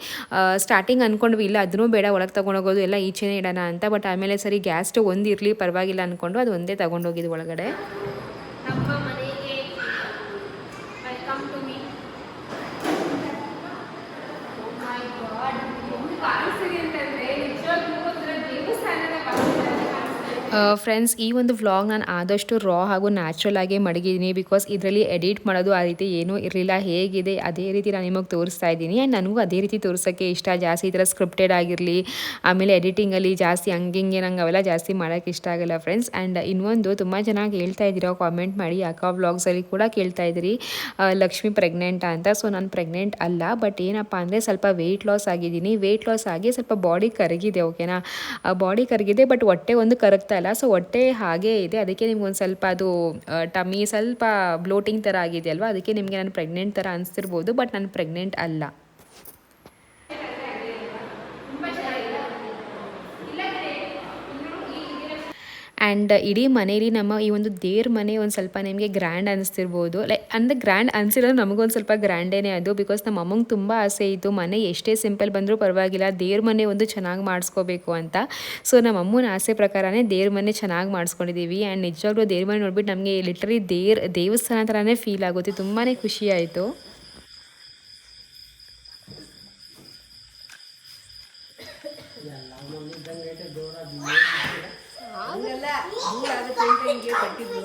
ಸ್ಟಾರ್ಟಿಂಗ್ ಅಂದ್ಕೊಂಡ್ವಿ ಇಲ್ಲ ಅದನ್ನೂ ಬೇಡ, ಒಳಗೆ ತೊಗೊಂಡೋಗೋದು ಎಲ್ಲ ಈಚೆನೇ ಇಡೋಣ ಅಂತ. ಬಟ್ ಆಮೇಲೆ ಸರಿ ಗ್ಯಾಸ್ ಸ್ಟವ್ ಒಂದು ಇರಲಿ, ಪರವಾಗಿಲ್ಲ ಅಂದ್ಕೊಂಡು ಅದು ಒಂದೇ ತೊಗೊಂಡೋಗಿದ್ದು ಒಳಗಡೆ ನಮ್ಮ ಮನೆಗೆ ವೆಲ್ಕಮ್ ಟು ಮೀ ಕಾಣಿಸ್ತಿದೆ ಅಂತಂದ್ರೆ ನಿಜವಾಗ್ಲೂ ಒಂಥರ ದೇವಸ್ಥಾನದ ಕಾಣಿಸ್ತಿದೆ ಫ್ರೆಂಡ್ಸ್ ಈ ಒಂದು ವ್ಲಾಗ್ ನಾನು ಆದಷ್ಟು ರಾ ಹಾಗೂ ನ್ಯಾಚುರಲ್ ಆಗಿ ಮಡಗಿದ್ದೀನಿ ಬಿಕಾಸ್ ಇದರಲ್ಲಿ ಎಡಿಟ್ ಮಾಡೋದು ಆ ರೀತಿ ಏನೂ ಇರಲಿಲ್ಲ. ಹೇಗಿದೆ? ಅದೇ ರೀತಿ ನಾನು ನಿಮಗೆ ತೋರಿಸ್ತಾ ಇದ್ದೀನಿ. ಆ್ಯಂಡ್ ನನಗೂ ಅದೇ ರೀತಿ ತೋರಿಸೋಕ್ಕೆ ಇಷ್ಟ. ಜಾಸ್ತಿ ಈ ಥರ ಸ್ಕ್ರಿಪ್ಟೆಡ್ ಆಗಿರಲಿ, ಆಮೇಲೆ ಎಡಿಟಿಂಗಲ್ಲಿ ಜಾಸ್ತಿ ಹಂಗಿಂಗೆ ನಂಗೆ ಅವೆಲ್ಲ ಜಾಸ್ತಿ ಮಾಡೋಕ್ಕೆ ಇಷ್ಟ ಆಗಲ್ಲ ಫ್ರೆಂಡ್ಸ್ ಆ್ಯಂಡ್ ಇನ್ನೊಂದು, ತುಂಬ ಚೆನ್ನಾಗಿ ಹೇಳ್ತಾ ಇದ್ದೀರೋ ಕಾಮೆಂಟ್ ಮಾಡಿ. ಅಕ್ಕ ವ್ಲಾಗ್ಸಲ್ಲಿ ಕೂಡ ಕೇಳ್ತಾ ಇದ್ದೀರಿ. ಲಕ್ಷ್ಮಿ ಪ್ರೆಗ್ನೆಂಟ್ ಅಂತ. ಸೊ ನಾನು ಪ್ರೆಗ್ನೆಂಟ್ ಅಲ್ಲ. ಬಟ್ ಏನಪ್ಪ ಅಂದರೆ ಸ್ವಲ್ಪ ವೆಯ್ಟ್ ಲಾಸ್ ಆಗಿದ್ದೀನಿ. ವೆಯ್ಟ್ ಲಾಸ್ ಆಗಿ ಸ್ವಲ್ಪ ಬಾಡಿ ಕರಗಿದೆ ಓಕೆನಾ ಬಾಡಿ ಕರಗಿದೆ ಬಟ್ ಹೊಟ್ಟೆ ಒಂದು ಕರಗ್ತಾ ಇಲ್ಲ. ಸೊ ಹೊಟ್ಟೆ ಹಾಗೇ ಇದೆ. ಅದಕ್ಕೆ ನಿಮ್ಗೆ ಒಂದು ಸ್ವಲ್ಪ ಅದು ಟಮ್ಮಿ ಸ್ವಲ್ಪ ಬ್ಲೋಟಿಂಗ್ ಥರ ಆಗಿದೆ ಅಲ್ವಾ? ಅದಕ್ಕೆ ನಿಮಗೆ ನಾನು ಪ್ರೆಗ್ನೆಂಟ್ ಥರ ಅನಿಸ್ತಿರ್ಬೋದು ಬಟ್ ನಾನು ಪ್ರೆಗ್ನೆಂಟ್ ಅಲ್ಲ. ಆ್ಯಂಡ್ ಇಡೀ ಮನೇಲಿ ನಮ್ಮ ಈ ಒಂದು ದೇವ್ರ ಮನೆ ಒಂದು ಸ್ವಲ್ಪ ನಿಮಗೆ ಗ್ರ್ಯಾಂಡ್ ಅನಿಸ್ತಿರ್ಬೋದು. ಲೈಕ್ ಅಂದರೆ ಗ್ರ್ಯಾಂಡ್ ಅನಿಸಿರೋದು ನಮಗೊಂದು ಸ್ವಲ್ಪ ಗ್ರ್ಯಾಂಡೇನೆ ಅದು ಬಿಕಾಸ್ ನಮ್ಮ ಅಮ್ಮಂಗೆ ತುಂಬ ಆಸೆ ಇತ್ತು. ಮನೆ ಎಷ್ಟೇ ಸಿಂಪಲ್ ಬಂದರೂ ಪರವಾಗಿಲ್ಲ, ದೇವ್ರ ಮನೆ ಒಂದು ಚೆನ್ನಾಗಿ ಮಾಡಿಸ್ಕೋಬೇಕು ಅಂತ. ಸೊ ನಮ್ಮ ಅಮ್ಮನ ಆಸೆ ಪ್ರಕಾರನೇ ದೇವ್ರ ಮನೆ ಚೆನ್ನಾಗಿ ಮಾಡಿಸ್ಕೊಂಡಿದ್ದೀವಿ ಆ್ಯಂಡ್ ನಿಜವಾಗ್ಲೂ ದೇವ್ರ ಮನೆ ನೋಡ್ಬಿಟ್ಟು ನಮಗೆ ಲಿಟ್ರಲಿ ದೇವ್ರ ದೇವಸ್ಥಾನ ಥರನೇ ಫೀಲ್ ಆಗುತ್ತೆ. ತುಂಬಾ ಖುಷಿಯಾಯಿತು ಹಿಂಗೆ ಕಟ್ಟಿದ್ರು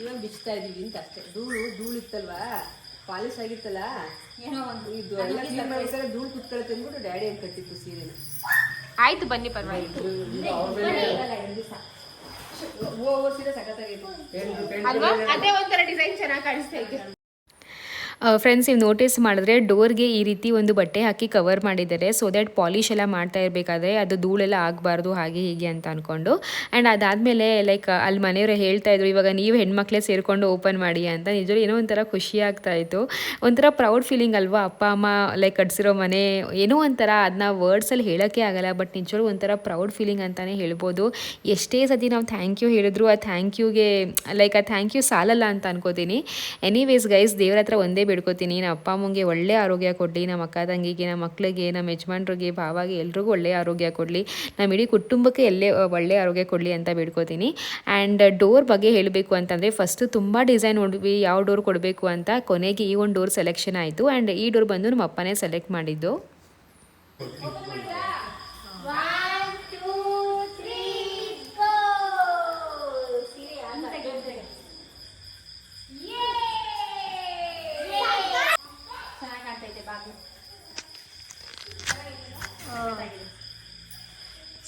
ಇವಾಗ ಬಿಚ್ತಾ ಇದೀವಿ ಅಂತ ಅಷ್ಟೇ. ಧೂಳು ಧೂಳು ಇತ್ತಲ್ವಾ? ಪಾಲಿಶ್ ಆಗಿತ್ತಲ್ಲ? ಏನೋ ಒಂದು ಇದು ಎಲ್ಲ ಕ್ಲೀನ್ ಮಾಡಿದ್ರೆ ಧೂಳು ಕುತ್ಕೊಳತ್ತೆ ಅಂದ್ಬಿಟ್ಟು ಡ್ಯಾಡಿ ಅಂತ ಕಟ್ಟಿತ್ತು ಸೀರೆನ. ಆಯ್ತು ಬನ್ನಿ ಪರವಾಗಿಲ್ಲ. ಓ ಓ ಸೀರೆ ಸಖತ್ತಾಗಿತ್ತು ಅಲ್ವಾ? ಅದೇ ಒಂಥರ ಡಿಸೈನ್ ಚೆನ್ನಾಗಿ ಕಾಣಿಸ್ತಾ ಇದೆ. ಫ್ರೆಂಡ್ಸ್ ನೀವು ನೋಟಿಸ್ ಮಾಡಿದ್ರೆ ಡೋರ್ಗೆ ಈ ರೀತಿ ಒಂದು ಬಟ್ಟೆ ಹಾಕಿ ಕವರ್ ಮಾಡಿದ್ದಾರೆ. ಸೊ ದ್ಯಾಟ್ ಪಾಲಿಶ್ ಎಲ್ಲ ಮಾಡ್ತಾ ಇರಬೇಕಾದ್ರೆ ಅದು ಧೂಳೆಲ್ಲ ಆಗಬಾರ್ದು, ಹಾಗೆ ಹೀಗೆ ಅಂತ ಅಂದ್ಕೊಂಡು ಆ್ಯಂಡ್ ಅದಾದಮೇಲೆ ಲೈಕ್ ಅಲ್ಲಿ ಮನೆಯವರು ಹೇಳ್ತಾ ಇದ್ರು, ಇವಾಗ ನೀವು ಹೆಣ್ಮಕ್ಳೇ ಸೇರಿಕೊಂಡು ಓಪನ್ ಮಾಡಿ ಅಂತ. ನಿಜರು ಏನೋ ಒಂಥರ ಖುಷಿ ಆಗ್ತಾ ಇತ್ತು. ಒಂಥರ ಪ್ರೌಡ್ ಫೀಲಿಂಗ್ ಅಲ್ವಾ? ಅಪ್ಪ, ಅಮ್ಮ ಲೈಕ್ ಕಟ್ಸಿರೋ ಮನೆ, ಏನೋ ಒಂಥರ ಅದನ್ನ ವರ್ಡ್ಸಲ್ಲಿ ಹೇಳೋಕ್ಕೆ ಆಗಲ್ಲ ಬಟ್ ನಿಜರು ಒಂಥರ ಪ್ರೌಡ್ ಫೀಲಿಂಗ್ ಅಂತಲೇ ಹೇಳ್ಬೋದು. ಎಷ್ಟೇ ಸತಿ ನಾವು ಥ್ಯಾಂಕ್ ಯು ಹೇಳಿದ್ರು, ಆ ಥ್ಯಾಂಕ್ ಯುಗೆ ಲೈಕ್ ಆ ಥ್ಯಾಂಕ್ ಯು ಸಾಲಲ್ಲ ಅಂತ ಅನ್ಕೋತೀನಿ. ಎನಿವೇಸ್ ಗೈಸ್ ದೇವ್ರ ಹತ್ರ ಒಂದೇ ಬೇಡ್ಕೋತೀನಿ, ನಮ್ಮ ಅಪ್ಪ ಅಮ್ಮಂಗೆ ಒಳ್ಳೆ ಆರೋಗ್ಯ ಕೊಡಲಿ, ನಮ್ಮ ಅಕ್ಕ ತಂಗಿಗೆ, ನಮ್ಮ ಮಕ್ಕಳಿಗೆ ನಮ್ಮ ಯಜಮಾನ್ರಿಗೆ, ಭಾವಾಗಿ ಎಲ್ರಿಗೂ ಒಳ್ಳೆ ಆರೋಗ್ಯ ಕೊಡಲಿ, ನಮ್ಮ ಇಡೀ ಕುಟುಂಬಕ್ಕೆ ಎಲ್ಲೇ ಒಳ್ಳೆ ಆರೋಗ್ಯ ಕೊಡಲಿ ಅಂತ ಬೇಡ್ಕೋತೀನಿ. ಆ್ಯಂಡ್ ಡೋರ್ ಬಗ್ಗೆ ಹೇಳಬೇಕು ಅಂತಂದರೆ ಫಸ್ಟು ತುಂಬ ಡಿಸೈನ್ ನೋಡಿದ್ವಿ ಯಾವ ಡೋರ್ ಕೊಡಬೇಕು ಅಂತ, ಕೊನೆಗೆ ಈ ಒಂದು ಡೋರ್ ಸೆಲೆಕ್ಷನ್ ಆಯಿತು. ಆ್ಯಂಡ್ ಈ ಡೋರ್ ಬಂದು ನಮ್ಮ ಅಪ್ಪನೇ ಸೆಲೆಕ್ಟ್ ಮಾಡಿದ್ದು.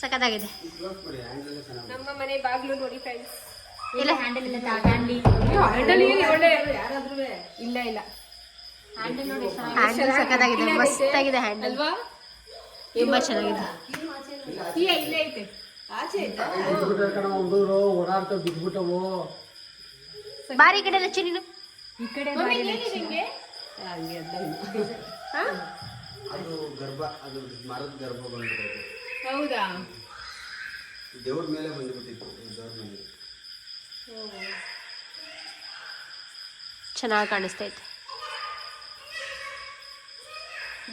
ಸಖತ್ತಾಗಿದೆ. ನಮ್ಮ ಮನೆ ಬಾಗ್ಲು ನೋಡಿ ಫ್ರೆಂಡ್ಸ್ ಇಲ್ಲ ಹ್ಯಾಂಡಲ್ ಇಲ್ಲ ಹ್ಯಾಂಡಲ್ ಯಾರಾದ್ರೂ ಇಲ್ಲ. ಇಲ್ಲ ಹ್ಯಾಂಡಲ್ ನೋಡಿ ಹ್ಯಾಂಡಲ್ ಸಖತ್ತಾಗಿದೆ. ಮಸ್ತಾಗಿದೆ ಹ್ಯಾಂಡಲ್ ಅಲ್ವಾ? ತುಂಬಾ ಚೆನ್ನಾಗಿದೆ. ಇಲ್ಲ ಇಲ್ಲೇ ಐತೆ. ಹುಡುಗರು ಓಡಾಡ್ತಾ ಬಿದ್ಬಿಟ್ಟವು. ಬಾರಿ ಈ ಕಡೆ ಲಚ್ಚ ನೀನು. ಈ ಕಡೆ ಹಂಗೆ ಹಾ? ಅದು ಗರ್ಭ ಅದು ಮರದ ಗರ್ಭ ಬಂದ್ಬಿಟ್ಟೈತೆ. ಹೌದಾ? ದೇವ್ರ ಮೇಲೆ ಬಂದ್ಬಿಟ್ಟಿತ್ತು ದೇವ್ರ ಮೇಲೆ. ಚೆನ್ನಾಗಿ ಕಾಣಿಸ್ತೈತೆ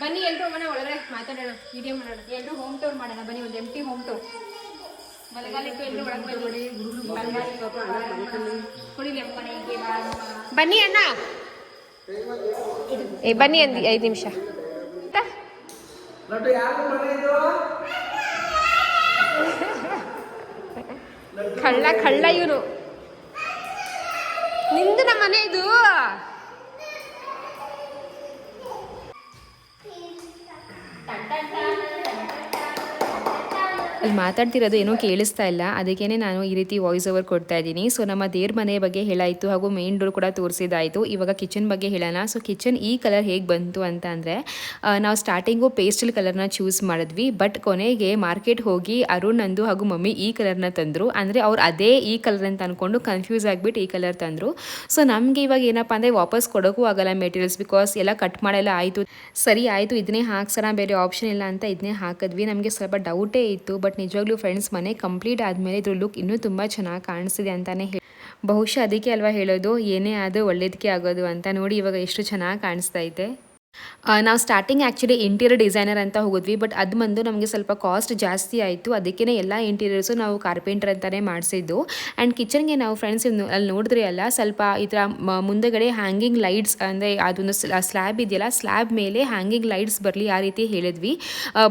ಬನ್ನಿ ಎಲ್ಲರೂ ಮನೆ ಒಳಗಡೆ ಮಾತಾಡೋಣ ವಿಡಿಯೋ ಮಾಡೋಣ. ಎಲ್ಲರೂ ಹೋಮ್ ಟೂರ್ ಮಾಡೋಣ ಬನ್ನಿ ಒಂದು ಎಂಟಿ ಹೋಮ್ ಟೂರ್ ಬನ್ನಿ. ಅಣ್ಣ. ಏ ಬನ್ನಿ ಅಂದಿ ಐದು ನಿಮಿಷ. ಕಳ್ಳ ಕಳ್ಳ ಇವನು ನಿಂದು ನಮ್ಮ ಮನೆ ಇದು. ಅಲ್ಲಿ ಮಾತಾಡ್ತಿರೋದು ಏನೂ ಕೇಳಿಸ್ತಾ ಇಲ್ಲ. ಅದಕ್ಕೇ ನಾನು ಈ ರೀತಿ ವಾಯ್ಸ್ ಓವರ್ ಕೊಡ್ತಾ ಇದ್ದೀನಿ. ಸೊ ನಮ್ಮ ದೇವ್ರ ಮನೆ ಬಗ್ಗೆ ಹೇಳಾಯಿತು ಹಾಗೂ ಮೇನ್ ಡೋರ್ ಕೂಡ ತೋರಿಸಿದಾಯಿತು. ಇವಾಗ ಕಿಚನ್ ಬಗ್ಗೆ ಹೇಳೋಣ. ಸೊ ಕಿಚನ್ ಈ ಕಲರ್ ಹೇಗೆ ಬಂತು ಅಂತ ಅಂದರೆ ನಾವು ಸ್ಟಾರ್ಟಿಂಗು ಪೇಸ್ಟಲ್ ಕಲರ್ನ ಚೂಸ್ ಮಾಡಿದ್ವಿ. ಬಟ್ ಕೊನೆಗೆ ಮಾರ್ಕೆಟ್ ಹೋಗಿ ಅರುಣ್ ನಂದು ಹಾಗೂ ಮಮ್ಮಿ ಈ ಕಲರ್ನ ತಂದರು. ಅಂದರೆ ಅವ್ರು ಅದೇ ಈ ಕಲರ್ ಅಂತ ಅಂದ್ಕೊಂಡು ಕನ್ಫ್ಯೂಸ್ ಆಗಿಬಿಟ್ಟು ಈ ಕಲರ್ ತಂದರು. ಸೊ ನಮಗೆ ಇವಾಗ ಏನಪ್ಪ ಅಂದರೆ ವಾಪಸ್ ಕೊಡೋಕ್ಕೂ ಆಗಲ್ಲ ಮೆಟೀರಿಯಲ್ಸ್ ಬಿಕಾಸ್ ಎಲ್ಲ ಕಟ್ ಮಾಡೆಲ್ಲ ಆಯಿತು. ಸರಿ, ಆಯಿತು, ಇದನ್ನೇ ಹಾಕ್ಸೋಣ, ಬೇರೆ ಆಪ್ಷನ್ ಇಲ್ಲ ಅಂತ ಇದನ್ನೇ ಹಾಕಿದ್ವಿ. ನಮಗೆ ಸ್ವಲ್ಪ ಡೌಟೇ ಇತ್ತು. ಬಟ್ ನಿಜವಾಗ್ಲೂ ಫ್ರೆಂಡ್ಸ್ ಮನೆ ಕಂಪ್ಲೀಟ್ ಆದಮೇಲೆ ಇದ್ರ ಲುಕ್ ಇನ್ನೂ ತುಂಬ ಚೆನ್ನಾಗಿ ಕಾಣಿಸ್ತಿದೆ ಅಂತಲೇ ಹೇಳಿ ಬಹುಶಃ ಅದಕ್ಕೆ ಅಲ್ವಾ ಹೇಳೋದು, ಏನೇ ಆದರೂ ಒಳ್ಳೇದಕ್ಕೆ ಆಗೋದು ಅಂತ ನೋಡಿ ಇವಾಗ ಎಷ್ಟು ಚೆನ್ನಾಗಿ ಕಾಣಿಸ್ತಾ ಐತೆ ನಾವು ಸ್ಟಾರ್ಟಿಂಗ್ ಆ್ಯಕ್ಚುಲಿ ಇಂಟೀರಿಯರ್ ಡಿಸೈನರ್ ಅಂತ ಹೋಗಿದ್ವಿ ಬಟ್ ಅದು ಬಂದು ನಮಗೆ ಸ್ವಲ್ಪ ಕಾಸ್ಟ್ ಜಾಸ್ತಿ ಆಯಿತು. ಅದಕ್ಕೇ ಎಲ್ಲ ಇಂಟೀರಿಯರ್ಸು ನಾವು ಕಾರ್ಪೆಂಟರ್ ಅಂತಲೇ ಮಾಡಿಸಿದ್ದು. ಆ್ಯಂಡ್ ಕಿಚನ್ಗೆ ನಾವು ಫ್ರೆಂಡ್ಸ್ ಅಲ್ಲಿ ನೋಡಿದ್ರೆ ಅಲ್ಲ, ಸ್ವಲ್ಪ ಈ ಥರ ಮುಂದೆಗಡೆ ಹ್ಯಾಂಗಿಂಗ್ ಲೈಟ್ಸ್ ಅಂದರೆ ಅದೊಂದು ಸ್ಲ್ಯಾಬ್ ಇದೆಯಲ್ಲ ಸ್ಲ್ಯಾಬ್ ಮೇಲೆ ಹ್ಯಾಂಗಿಂಗ್ ಲೈಟ್ಸ್ ಬರಲಿ ಆ ರೀತಿ ಹೇಳಿದ್ವಿ.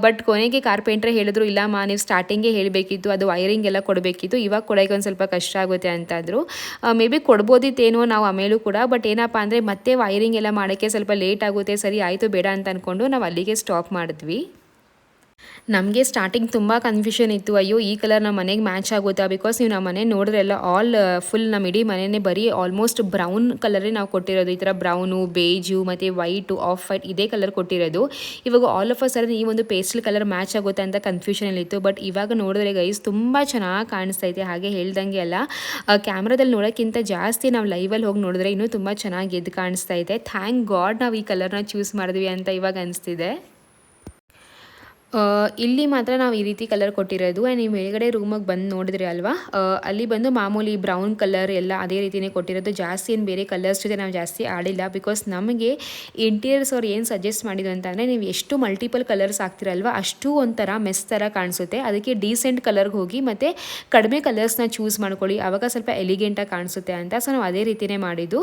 ಬಟ್ ಕೊನೆಗೆ ಕಾರ್ಪೆಂಟ್ರೆ ಹೇಳಿದ್ರು, ಇಲ್ಲಮ್ಮ, ನೀವು ಸ್ಟಾರ್ಟಿಂಗೇ ಹೇಳಬೇಕಿತ್ತು, ಅದು ವೈರಿಂಗ್ ಎಲ್ಲ ಕೊಡಬೇಕಿತ್ತು, ಇವಾಗ ಕೊಡೋಕೆ ಒಂದು ಸ್ವಲ್ಪ ಕಷ್ಟ ಆಗುತ್ತೆ ಅಂತಂದರು. ಮೇ ಬಿ ಕೊಡ್ಬೋದಿತ್ತೇನೋ ನಾವು ಆಮೇಲೂ ಕೂಡ ಬಟ್ ಏನಪ್ಪ ಅಂದರೆ ಮತ್ತೆ ವೈರಿಂಗ್ ಎಲ್ಲ ಮಾಡೋಕ್ಕೆ ಸ್ವಲ್ಪ ಲೇಟ್ ಆಗುತ್ತೆ, ಸರಿ ಆಯಿತು ಬೇಡ ಅಂತ ಅಂದ್ಕೊಂಡು ನಾವು ಅಲ್ಲಿಗೆ ಸ್ಟಾಪ್ ಮಾಡಿದ್ವಿ. ನಮಗೆ ಸ್ಟಾರ್ಟಿಂಗ್ ತುಂಬ ಕನ್ಫ್ಯೂಷನ್ ಇತ್ತು. ಅಯ್ಯೋ, ಈ ಕಲರ್ ನಮ್ಮ ಮನೆಗೆ ಮ್ಯಾಚ್ ಆಗುತ್ತಾ ಬಿಕಾಸ್ ನೀವು ನಮ್ಮ ಮನೆ ನೋಡಿದ್ರೆಲ್ಲ ಆಲ್ ಫುಲ್ ನಮ್ಮ ಇಡೀ ಮನೆಯೇ ಬರೀ ಆಲ್ಮೋಸ್ಟ್ ಬ್ರೌನ್ ಕಲರೇ ನಾವು ಕೊಟ್ಟಿರೋದು. ಈ ಥರ ಬ್ರೌನು ಬೇಜು ಮತ್ತು ವೈಟು ಆಫ್ ವೈಟ್ ಇದೇ ಕಲರ್ ಕೊಟ್ಟಿರೋದು. ಇವಾಗ ಆಲ್ ಆಫ್ ಅ ಸರ್ ಈ ಒಂದು ಪೇಸ್ಟಲ್ ಕಲರ್ ಮ್ಯಾಚ್ ಆಗುತ್ತೆ ಅಂತ ಕನ್ಫ್ಯೂಷನಲ್ಲಿತ್ತು ಬಟ್ ಇವಾಗ ನೋಡಿದ್ರೆ ಗೈಸ್ ತುಂಬ ಚೆನ್ನಾಗಿ ಕಾಣಿಸ್ತೈತೆ ಹಾಗೆ ಹೇಳ್ದಂಗೆ ಅಲ್ಲ ಕ್ಯಾಮ್ರಾದಲ್ಲಿ ನೋಡೋಕ್ಕಿಂತ ಜಾಸ್ತಿ ನಾವು ಲೈವಲ್ಲಿ ಹೋಗಿ ನೋಡಿದ್ರೆ ಇನ್ನೂ ತುಂಬ ಚೆನ್ನಾಗಿ ಎದ್ದು ಕಾಣಿಸ್ತಾ ಇದೆ. ಥ್ಯಾಂಕ್ ಗಾಡ್ ನಾವು ಈ ಕಲರ್ನ ಚೂಸ್ ಮಾಡಿದ್ವಿ ಅಂತ ಇವಾಗ ಅನಿಸ್ತಿದೆ. ಇಲ್ಲಿ ಮಾತ್ರ ನಾವು ಈ ರೀತಿ ಕಲರ್ ಕೊಟ್ಟಿರೋದು. ಆ್ಯಂಡ್ ನೀವು ಮೇಲ್ಗಡೆ ರೂಮಿಗೆ ಬಂದು ನೋಡಿದ್ರಿ ಅಲ್ವಾ? ಅಲ್ಲಿ ಬಂದು ಮಾಮೂಲಿ ಬ್ರೌನ್ ಕಲರ್ ಎಲ್ಲ ಅದೇ ರೀತಿಯೇ ಕೊಟ್ಟಿರೋದು. ಜಾಸ್ತಿ ಏನು ಬೇರೆ ಕಲರ್ಸ್ ಜೊತೆ ನಾವು ಜಾಸ್ತಿ ಆಡಿಲ್ಲ. ಬಿಕಾಸ್ ನಮಗೆ ಇಂಟೀರಿಯರ್ಸ್ ಅವ್ರು ಏನು ಸಜೆಸ್ಟ್ ಮಾಡಿದ್ರು ಅಂತಂದರೆ, ನೀವು ಎಷ್ಟು ಮಲ್ಟಿಪಲ್ ಕಲರ್ಸ್ ಹಾಕ್ತಿರಲ್ವ ಅಷ್ಟು ಒಂಥರ ಮೆಸ್ ಥರ ಕಾಣಿಸುತ್ತೆ. ಅದಕ್ಕೆ ಡೀಸೆಂಟ್ ಕಲರ್ಗೆ ಹೋಗಿ ಮತ್ತು ಕಡಿಮೆ ಕಲರ್ಸ್ನ ಚೂಸ್ ಮಾಡ್ಕೊಳ್ಳಿ. ಆವಾಗ ಸ್ವಲ್ಪ ಎಲಿಗೆಂಟಾಗಿ ಕಾಣಿಸುತ್ತೆ ಅಂತ. ಸೊ ನಾವು ಅದೇ ರೀತಿನೇ ಮಾಡಿದ್ದು.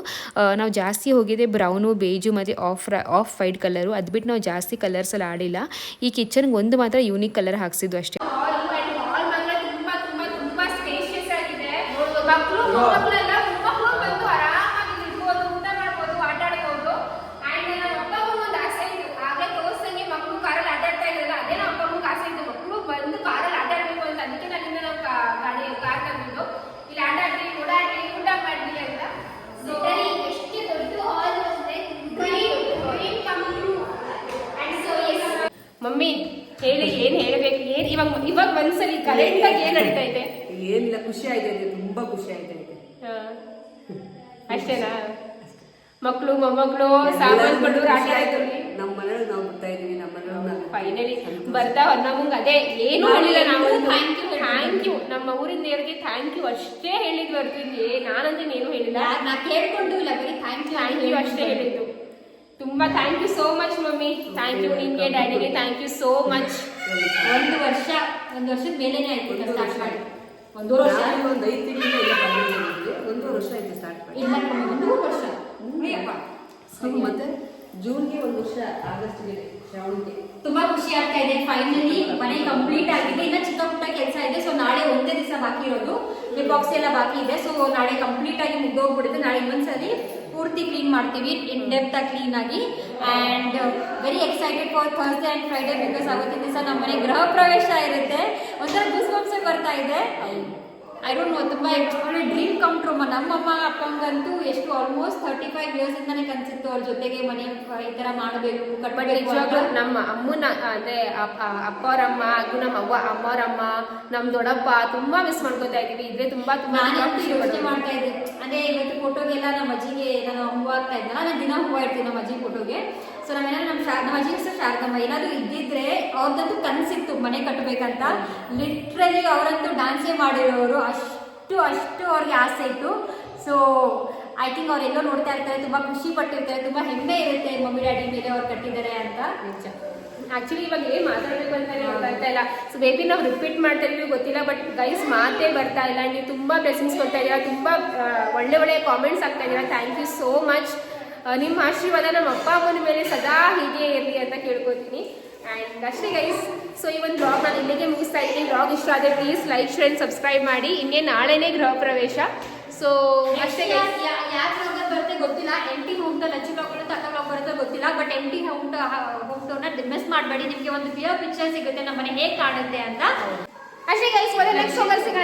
ನಾವು ಜಾಸ್ತಿ ಹೋಗಿದೆ ಬ್ರೌನು ಬೇಜು ಮತ್ತು ಆಫ್ ಆಫ್ ವೈಟ್ ಕಲರು ಅದು ಬಿಟ್ಟು ನಾವು ಜಾಸ್ತಿ ಕಲರ್ಸಲ್ಲಿ ಆಡಿಲ್ಲ. ಈ ಕಿಚನ್ಗೆ ಒಂದು ಮಾತ್ರ ಯೂನಿಕ್ ಕಲರ್ ಹಾಕ್ಸಿದ್ದು ಅಷ್ಟೇ ಹಾಲ್ ಹಾಲ್ ಮಾತ್ರ ತುಂಬಾ ತುಂಬಾ ತುಂಬಾ ಸ್ಪೇಷಿಯಸ್ ಆಗಿದೆ ಮಕ್ಕಳು ಮೊಮ್ಮಕ್ಕಳೆಲ್ಲ ಮೊಮ್ಮಕ್ಕಳು ಬಂದು ಆರಾಮಾಗಿ ಇರ್ಬೋದು ಊಟ ಮಾಡ್ಬೋದು ಆಟ ಆಡ್ಬೋದು ಅಂಡ್ ನಮ್ಮ ಅಪ್ಪ ಅಮ್ಮಂಗೆ ಒಂದು ಆಸೆ ಇತ್ತು ಆಗಲೇ ತೋರ್ಸಂಗೆ ಮಕ್ಕಳು ಕಾರಲ್ಲಿ ಆಟ ಆಡ್ತಾ ಇದ್ರಲ್ಲ ಅದೇ ನಮ್ಮ ಅಪ್ಪ ಅಮ್ಮಂಗೆ ಆಸೆ ಇತ್ತು ಮಕ್ಕಳು ಬಂದು ಕಾರಲ್ಲಿ ಆಟ ಆಡ್ಬೇಕು ಅಂತ ಅದಕ್ಕೆ ನನ್ನಿಂದ ನಾವು ಕಾ- ಗಾಡಿ ಕಾರ್ ತಂದಿದ್ದು ಇಲ್ಲಿ ಆಟ ಆಡ್ರಿ ಓಡಾಡ್ರಿ ಊಟ ಮಾಡ್ರಿ ಅಂತ Literally ಎಷ್ಟು ದೊಡ್ಡ ಹಾಲ್ ಅಂದ್ರೆ dream, dream come true. And so yes, mummy ಹೇಳಿ ಏನ್ ಹೇಳ್ಬೇಕು ಏನ್ ಇವಾಗ ಒಂದ್ಸಲಿ ಕರೆಂಟ್ ಆಗಿ ಏನ್ ನಡೀತಾ ಇದೆ? ಏನಿಲ್ಲ ಖುಷಿ ಆಯ್ತೈತೆ ತುಂಬಾ ಖುಷಿ ಆಯ್ತೈತೆ. ಅಷ್ಟೇನಾ? ಮಕ್ಕಳು ಮೊಮ್ಮಕ್ಕಳು ಸಾಮಾನು ಕೊಡೋರು ಆಟ ಆಡ್ತಾರೆ ನಮ್ಮ ಮನೇಲಿ ನಾವು ಬರ್ತಾ ಇದೀವಿ ನಮ್ಮ ಫೈನಲಿ ಬರ್ತಾ ನಮಗ್ ಅದೇ ಏನು ಹೇಳಿಲ್ಲ ನಾವು ಥ್ಯಾಂಕ್ ಯು ಥ್ಯಾಂಕ್ ಯು ನಮ್ಮ ಊರಿನ ದೇವರಿಗೆ ಥ್ಯಾಂಕ್ ಯು ಅಷ್ಟೇ ಹೇಳಿದ್ವಿ ಹೊರತು ನಾನಂತ ಏನು ಹೇಳಿಲ್ಲ. ನಾ ಕೇಳ್ಕೊಂಡು ಇಲ್ಲ ಬರೀ ಥ್ಯಾಂಕ್ ಯು ಥ್ಯಾಂಕ್ ಯು ಅಷ್ಟೇ ಹೇಳಿದ್ದು. ತುಂಬಾ thank you so much mummy. Thank you ನಿಮಗೆ ಡ್ಯಾಡಿಗೆ ಥ್ಯಾಂಕ್ ಯು ಸೋ ಮಚ್ ಒಂದು ವರ್ಷ ಒಂದು ವರ್ಷದ ಮೇಲೇನೆ ಆಯ್ತು ಸ್ಟಾರ್ಟ್ ಮಾಡಿ. ಒಂದೂವರೆ ವರ್ಷ. ನಾನು ಒಂದು ಐದು ತಿಂಗಳಿಂದ ಇಲ್ಲ ಒಂದು ಒಂದೂವರೆ ವರ್ಷ ಆಯ್ತು ಸ್ಟಾರ್ಟ್ ಮಾಡಿ. ಇಲ್ಲ ಒಂದೂವರೆ ವರ್ಷ. ಅಯ್ಯಪ್ಪ. ಮತ್ತೆ ಜೂನ್ಗೆ ಒಂದು ವರ್ಷ ಆಗಸ್ಟ್ಗೆ ಶ್ರಾವಣಕ್ಕೆ ತುಂಬಾ ಖುಷಿ ಆಗ್ತಾ ಇದೆ ಫೈನಲಿ ಮನೆ ಕಂಪ್ಲೀಟ್ ಆಗಿದೆ. ಇನ್ನ ಚಿಕ್ಕ ಪುಟ್ಟ ಕೆಲಸ ಇದೆ. ಸೊ ನಾಳೆ ಒಂದೇ ದಿವಸ ಬಾಕಿ ಇರೋದು. ಬಾಕ್ಸ್ ಎಲ್ಲ ಬಾಕಿ ಇದೆ. ಸೊ ನಾಳೆ ಕಂಪ್ಲೀಟ್ ಆಗಿ ಮುಗ್ದೋಗ್ಬಿಡುತ್ತೆ. ನಾಳೆ ಇನ್ನೊಂದ್ಸಲಿ ಪೂರ್ತಿ ಕ್ಲೀನ್ ಮಾಡ್ತೀವಿ ಇನ್ ಡೆಪ್ತ್ ಆಗಿ ಕ್ಲೀನ್ ಆಗಿ. And very excited for Thursday and Friday because ಅವತ್ತಿನ ದಿವಸ ನಮ್ಮ ಮನೆ ಗೃಹ ಪ್ರವೇಶ ಇರುತ್ತೆ. ಒಂಥರ ಗುಸ್ ಬರ್ತಾ ಇದೆ. ಐ ಡೋಂಟ್ ನೋ ತುಂಬಾ ಒಳ್ಳೆ ಡ್ರೀಮ್ ಕಮ್ ಟ್ರೂ ನಮ್ಮಮ್ಮ ಅಪ್ಪಂಗಂತೂ ಎಷ್ಟು ಆಲ್ಮೋಸ್ಟ್ ತರ್ಟಿ ಫೈವ್ ಇಯರ್ಸ್ ಇಂದಾನೆ ಕನ್ಸಿತ್ತು ಅವ್ರ ಜೊತೆಗೆ ಮನೆ ಈ ತರ ಮಾಡಬೇಕು ಬಟ್ ನಿಜವಾಗ್ಲೂ ನಮ್ಮ ಅಮ್ಮನ ಅಂದ್ರೆ ಅಪ್ಪ ಅಪ್ಪವ್ರಮ್ಮ ಹಾಗೂ ನಮ್ಮ ಅವ್ವ ಅಮ್ಮವ್ರಮ್ಮ ನಮ್ ದೊಡ್ಡಪ್ಪ ತುಂಬಾ ಮಿಸ್ ಮಾಡ್ಕೋತಾ ಇದೀವಿ ಇದ್ರೆ ತುಂಬಾ ತುಂಬಾ ಯೋಚನೆ. ಮಾಡ್ತಾ ಇದ್ದೆ. ಅದೇ ಇವತ್ತು ಫೋಟೋಗೆಲ್ಲ ನಮ್ಮ ಅಜ್ಜಿಗೆ ನಾನು ಹೂವು ಆಗ್ತಾ ಇದ್ನಲ್ಲ ನಾನು ದಿನ ಹೂವು ಇಡ್ತೀನಿ ನಮ್ಮ ಅಜ್ಜಿ ಫೋಟೋಗೆ ಸೊ ನಾವೇನಾದ್ರು ನಮ್ಮ ಶಾ ನಮ್ಮ ಅಜ್ಜಿ ಹೆಸರು ಶಾರದಮ್ಮ ಏನಾದ್ರು ಇದ್ದಿದ್ರೆ ಅವ್ರದ್ದು ಕನಸಿತ್ತು ಮನೆ ಕಟ್ಟಬೇಕಂತ. ಲಿಟ್ರಲಿ ಅವರಂತೂ ಡ್ಯಾನ್ಸೇ ಮಾಡಿರೋರು. ಅಷ್ಟು ಅಷ್ಟು ಅವ್ರಿಗೆ ಆಸೆ ಇತ್ತು. ಸೊ ಐ ಥಿಂಕ್ ಎಲ್ಲೋ ನೋಡ್ತಾ ಇರ್ತಾರೆ. ತುಂಬಾ ಖುಷಿ ಪಟ್ಟಿರ್ತಾರೆ. ತುಂಬಾ ಹೆಮ್ಮೆ ಇರುತ್ತೆ ಮಮ್ಮಿ, ಡ್ಯಾಡಿ ಮೇಲೆ ಅವ್ರು ಕಟ್ಟಿದ್ದಾರೆ ಅಂತ. ನಿಜ ಆಕ್ಚುಲಿ ಇವಾಗ ಏನು ಮಾತಾಡ್ಬೇಕು ಅಂತಾನೆ ಬರ್ತಾ ಇಲ್ಲ. ಸೊ ಬೇಬಿ ನಾವು ರಿಪೀಟ್ ಮಾಡ್ತಾ ಗೊತ್ತಿಲ್ಲ ಬಟ್ ಗೈಸ್ ಮಾತೇ ಬರ್ತಾ ಇಲ್ಲ. ನೀವು ತುಂಬಾ ಬ್ಲೆಸಿಂಗ್ಸ್ ಕೊಡ್ತಾ ಇದ್ದೀರಾ ತುಂಬಾ ಒಳ್ಳೆ ಒಳ್ಳೆ ಕಾಮೆಂಟ್ಸ್ ಆಗ್ತಾ ಇದ್ದೀರಾ ಥ್ಯಾಂಕ್ ಯು ಸೋ ಮಚ್ ನಿಮ್ಮ ಆಶೀರ್ವಾದ ನಮ್ಮ ಅಪ್ಪ ಅಮ್ಮನ ಮೇಲೆ ಸದಾ ಹೀಗೆ ಇರಲಿ ಅಂತ ಕೇಳ್ಕೊತೀನಿ. ಆ್ಯಂಡ್ ಅಷ್ಟೇ ಗೈಸ್ ಸೊ ಈ ಒಂದು ಬ್ಲಾಗ್ ನಾನು ಇಲ್ಲಿಗೆ ಮುಗಿಸ್ತಾ ಇದ್ದೀನಿ. ಬ್ಲಾಗ್ ಇಷ್ಟ ಆದರೆ please like share and subscribe ಮಾಡಿ. ಇನ್ನೇ ನಾಳೆನೇ ಗೃಹ ಪ್ರವೇಶ. ಸೊ ಅಷ್ಟೇ ಬ್ಲಾಗರ್ ಬರುತ್ತೆ ಗೊತ್ತಿಲ್ಲ. ಎಂಟಿ ಹೋಗ್ತಾ ಲಚ್ಚಿ ಬ್ಲಾಗ್ ಬರುತ್ತೆ ಅಕ್ಕ ಬ್ಲಾಗ್ ಬರುತ್ತೆ ಗೊತ್ತಿಲ್ಲ. ಬಟ್ ಎಂಟಿ ಹೋಮ್ ಟೂನ ಮಿಸ್ ಮಾಡಬೇಡಿ. ನಿಮಗೆ ಒಂದು ಕ್ಲಿಯರ್ ಪಿಕ್ಚರ್ ಸಿಗುತ್ತೆ. ನಮ್ಮ ಮನೆ ಹೇಗೆ ಕಾಣುತ್ತೆ ಅಂತ. ಅಷ್ಟೇ ಗೈಸ್ ಮತ್ತೆ ನೆಕ್ಸ್ಟ್ ಹೋಗಲ್ ಸಿಗೋಣ